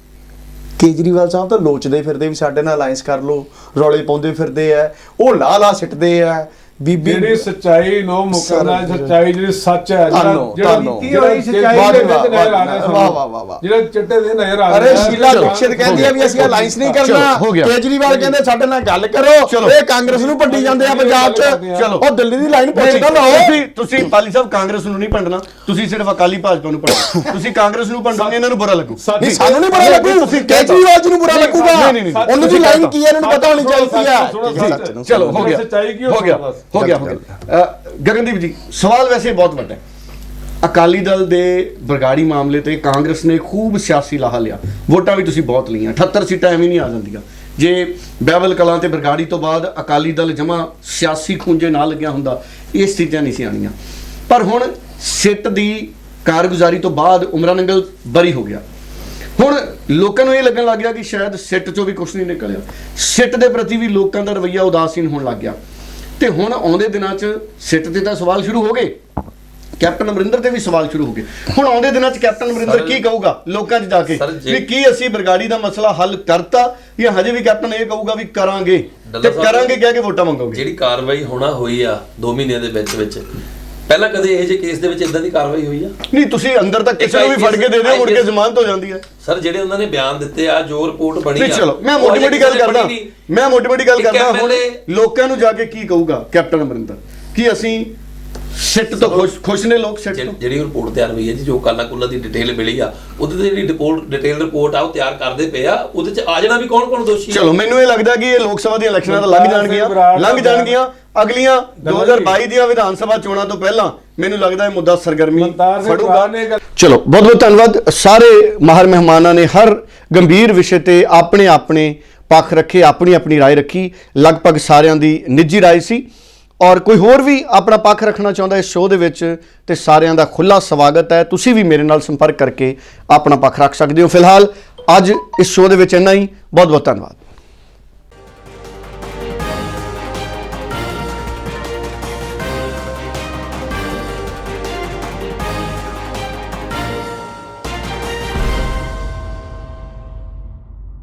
ਕੇਜਰੀਵਾਲ ਸਾਹਿਬ ਤਾਂ ਲੋਚਦੇ ਫਿਰਦੇ ਵੀ ਸਾਡੇ ਨਾਲ ਅਲਾਈਅੰਸ ਕਰ ਲਓ ਰੌਲੇ ਪਾਉਂਦੇ ਫਿਰਦੇ ਆ ਉਹ ਲਾ ਲਾ ਸਿੱਟਦੇ ਆ ਬੀਬੀ ਜਿਹੜੀ ਸੱਚਾਈ ਨੂੰ ਮੁਕਰਨਾ ਸੱਚਾਈ ਜਿਹੜੀ ਸੱਚ ਹੈ ਜਿਹੜਾ। ਕੀਤੀ ਹੋਈ ਸੱਚਾਈ ਦੇ ਵਿੱਚ ਨਜ਼ਰ ਆ ਰਿਹਾ ਵਾਹ। ਵਾਹ, ਵਾਹ। ਜਿਹੜਾ ਚਿੱਟੇ ਦੇ ਨਜ਼ਰ ਆ ਅਰੇ ਰਿਹਾ ਸ਼ੀਲਾ ਚਲੋ, ਦੀਕਸ਼ਿਤ ਕਹਿੰਦੀ ਆ ਵੀ ਅਸੀਂ ਅਲਾਈਅੰਸ ਨਹੀਂ ਕਰਨਾ। ਕੇਜਰੀਵਾਲ ਕਹਿੰਦੇ ਸਾਡੇ ਨਾਲ ਗੱਲ ਕਰੋ। ਇਹ ਕਾਂਗਰਸ ਨੂੰ ਭੰਡੀ ਜਾਂਦੇ ਆ ਪੰਜਾਬ 'ਚ ਚਲੋ। ਉਹ ਦਿੱਲੀ ਦੀ ਲਾਈਨ ਪੁੱਛਦਾ ਲਓ ਤੁਸੀਂ ਤੁਸੀਂ ਪਾਲੀ ਸਾਹਿਬ ਕਾਂਗਰਸ ਨੂੰ ਨਹੀਂ ਭੰਡਣਾ ਤੁਸੀਂ ਸਿਰਫ ਅਕਾਲੀ ਭਾਜਪਾ ਨੂੰ ਭੰਡਣਾ ਤੁਸੀਂ ਕਾਂਗਰਸ ਨੂੰ ਭੰਡੋਗੇ ਇਹਨਾਂ ਨੂੰ ਬੁਰਾ ਲੱਗੂ ਸਾਡੀ- ਨਹੀਂ ਸਾਨੂੰ ਨਹੀਂ ਬੁਰਾ ਲੱਗੂ। ਕੇਜਰੀਵਾਲ ਜੀ ਨੂੰ ਬੁਰਾ ਨਹੀਂ, ਲੱਗੂਗਾ ਨਹੀਂ, ਨਹੀਂ, ਨਹੀਂ। ਉਹਨਾਂ ਦੀ ਤੁਸੀਂ ਲਾਈਨ ਕਹਿ ਕੀ ਹੈ ਇਹਨਾਂ ਨੂੰ ਪਤਾ ਹੋਣੀ ਚਾਹੀਦੀ ਸੁਣੋ, ਹੈ ਸੁਣੋ, ਸੱਚ ਨੂੰ ਚਲੋ ਹੋ ਗਿਆ ਸੱਚਾਈ ਕੀ ਹੋ ਗਿਆ ਬਸ। ਹੋ ਗਿਆ ਹੋ ਗਿਆ। ਗਗਨਦੀਪ ਜੀ ਸਵਾਲ ਵੈਸੇ ਬਹੁਤ ਵੱਡਾ। ਹੈ ਅਕਾਲੀ ਦਲ ਦੇ ਬਰਗਾੜੀ ਮਾਮਲੇ ਤੇ ਕਾਂਗਰਸ ਨੇ ਖੂਬ ਸਿਆਸੀ ਲਾਹਾ ਲਿਆ। ਵੋਟਾਂ ਵੀ ਤੁਸੀਂ ਬਹੁਤ ਲਈਆਂ 78 ਸੀਟਾਂ ਐਵੇਂ ਨਹੀਂ ਆ ਜਾਂਦੀਆਂ। ਜੇ ਬੈਬਲ ਕਲਾਂ ਤੇ ਬਰਗਾੜੀ ਤੋਂ ਬਾਅਦ ਅਕਾਲੀ ਦਲ ਜਮਾ ਸਿਆਸੀ ਖੁੰਝੇ ਨਾਲ ਲੱਗਿਆ ਹੁੰਦਾ ਇਹ ਸਥਿਤੀਆਂ ਨਹੀਂ ਸੀ ਆਣੀਆਂ ਪਰ ਹੁਣ ਸਿੱਟ ਦੀ ਕਾਰਗੁਜ਼ਾਰੀ ਤੋਂ ਬਾਅਦ ਉਮਰਾ ਨੰਗਲ ਬਰੀ ਹੋ ਗਿਆ। ਹੁਣ ਲੋਕਾਂ ਨੂੰ ਇਹ ਲੱਗਣ ਲੱਗ ਗਿਆ ਕਿ ਸ਼ਾਇਦ ਸਿੱਟ ਚੋਂ ਵੀ ਕੁਝ ਨਹੀਂ ਨਿਕਲਿਆ। ਸਿੱਟ ਦੇ ਪ੍ਰਤੀ ਵੀ ਲੋਕਾਂ ਦਾ ਰਵੱਈਆ ਉਦਾਸੀਨ ਹੋਣ ਲੱਗ ਗਿਆ। ਤੇ ਹੁਣ ਆਉਂਦੇ ਦਿਨਾਂ 'ਚ ਸਿੱਟ ਤੇ ਤਾਂ ਸਵਾਲ ਸ਼ੁਰੂ ਹੋ ਗਏ। ਕੈਪਟਨ ਅਮਰਿੰਦਰ ਤੇ ਵੀ ਸਵਾਲ ਸ਼ੁਰੂ ਹੋ ਗਏ। ਹੁਣ ਆਉਂਦੇ ਦਿਨਾਂ 'ਚ ਕੈਪਟਨ ਅਮਰਿੰਦਰ ਕੀ ਕਹੂਗਾ ਲੋਕਾਂ 'ਚ ਜਾ ਕੇ? ਵੀ ਕੀ ਅਸੀਂ ਬਰਗਾੜੀ ਦਾ ਮਸਲਾ ਹੱਲ ਕਰਤਾ ਜਾਂ ਹਜੇ ਵੀ ਕੈਪਟਨ ਇਹ ਕਹੂਗਾ ਵੀ ਕਰਾਂਗੇ? ਤੇ ਕਰਾਂਗੇ ਕਹਿ ਕੇ ਵੋਟਾਂ ਮੰਗੋਗੇ? ਜਿਹੜੀ ਕਾਰਵਾਈ ਹੋਣਾ ਹੋਈ ਆ 2 ਮਹੀਨਿਆਂ ਦੇ ਵਿੱਚ ਵਿੱਚ ਪਹਿਲਾਂ ਕਦੇ ਇਹ ਜੇ ਕੇਸ ਦੇ ਵਿੱਚ ਇਦਾਂ ਦੀ ਕਾਰਵਾਈ ਹੋਈ ਆ? ਨਹੀਂ ਤੁਸੀਂ ਅੰਦਰ ਤੱਕ ਕਿਸੇ ਨੂੰ ਵੀ ਫੜ ਕੇ ਦੇ ਦਿਓ ਮੁੜ ਕੇ ਜ਼ਮਾਨਤ ਹੋ ਜਾਂਦੀ ਹੈ। ਸਰ ਜਿਹੜੇ ਉਹਨਾਂ ਨੇ ਬਿਆਨ ਦਿੱਤੇ ਆ ਜੋ ਰਿਪੋਰਟ ਬਣੀ ਆ ਨਹੀਂ ਚਲੋ ਮੈਂ ਮੋਟੀ ਮੋਟੀ ਗੱਲ ਕਰਦਾ। ਮੈਂ ਮੋਟੀ ਮੋਟੀ ਗੱਲ ਕਰਦਾ ਹੁਣ ਲੋਕਾਂ ਨੂੰ ਜਾ ਕੇ ਕੀ ਕਹੂਗਾ ਕੈਪਟਨ ਅਮਰਿੰਦਰ? ਕਿ ਅਸੀਂ ਸਿੱਟ ਤੋਂ ਖੁਸ਼ ਖੁਸ਼ ਨੇ ਲੋਕ ਸਿੱਟ ਤੋਂ ਜਿਹੜੀ- ਜਿਹੜੀ ਰਿਪੋਰਟ ਤਿਆਰ ਹੋਈ ਹੈ ਜੀ ਜੋ ਕਾਲਾ ਕੁੱਲਾ ਦੀ ਡਿਟੇਲ ਮਿਲੀ ਆ ਉਹਦੇ ਤੇ ਜਿਹੜੀ ਰਿਪੋਰਟ ਡਿਟੇਲ ਰਿਪੋਰਟ ਆ ਉਹ ਤਿਆਰ ਕਰਦੇ ਪਏ ਆ ਉਹਦੇ ਚ ਆ ਜਾਣਾ ਵੀ ਕੌਣ ਕੌਣ ਦੋਸ਼ੀ ਆ ਚਲੋ ਮੈਨੂੰ ਇਹ ਲੱਗਦਾ ਕਿ ਇਹ ਲੋਕ ਸਭਾ ਦੀਆਂ ਇਲੈਕਸ਼ਨਾਂ ਤਾਂ ਲੰਘ ਜਾਣਗੀਆਂ ਲੰਘ ਜਾਣਗੀਆਂ ਅਗਲੀਆਂ 2022 ਦੀਆਂ ਵਿਧਾਨ ਸਭਾ ਚੋਣਾਂ ਤੋਂ ਪਹਿਲਾਂ ਮੈਨੂੰ ਲੱਗਦਾ ਇਹ ਮੁੱਦਾ ਸਰਗਰਮੀ ਮਨਤਾਰ ਸਿੰਘ ਫੜੂਗਾ ਬਰਾੜ ਨੇ ਗੱਲ- ਚਲੋ ਬਹੁਤ ਬਹੁਤ ਧੰਨਵਾਦ ਸਾਰੇ ਮਾਹਰ ਮਹਿਮਾਨਾਂ ਨੇ ਹਰ ਗੰਭੀਰ ਵਿਸ਼ੇ ਤੇ ਆਪਣੇ ਆਪਣੇ ਪੱਖ ਰੱਖੇ ਆਪਣੀ ਆਪਣੀ رائے ਰੱਖੀ ਲਗਭਗ ਸਾਰਿਆਂ ਦੀ ਨਿੱਜੀ رائے ਸੀ ਔਰ ਕੋਈ ਹੋਰ ਵੀ ਆਪਣਾ ਪੱਖ ਰੱਖਣਾ ਚਾਹੁੰਦਾ ਇਸ ਸ਼ੋਅ ਦੇ ਵਿੱਚ, ਤੇ ਸਾਰਿਆਂ ਦਾ ਖੁੱਲਾ ਸਵਾਗਤ ਹੈ। ਤੁਸੀਂ ਵੀ ਮੇਰੇ ਨਾਲ ਸੰਪਰਕ ਕਰਕੇ ਆਪਣਾ ਪੱਖ ਰੱਖ ਸਕਦੇ ਹੋ। ਫਿਲਹਾਲ ਅੱਜ ਇਸ ਸ਼ੋਅ ਦੇ ਵਿੱਚ ਇੰਨਾ ਹੀ। ਬਹੁਤ ਬਹੁਤ ਧੰਨਵਾਦ।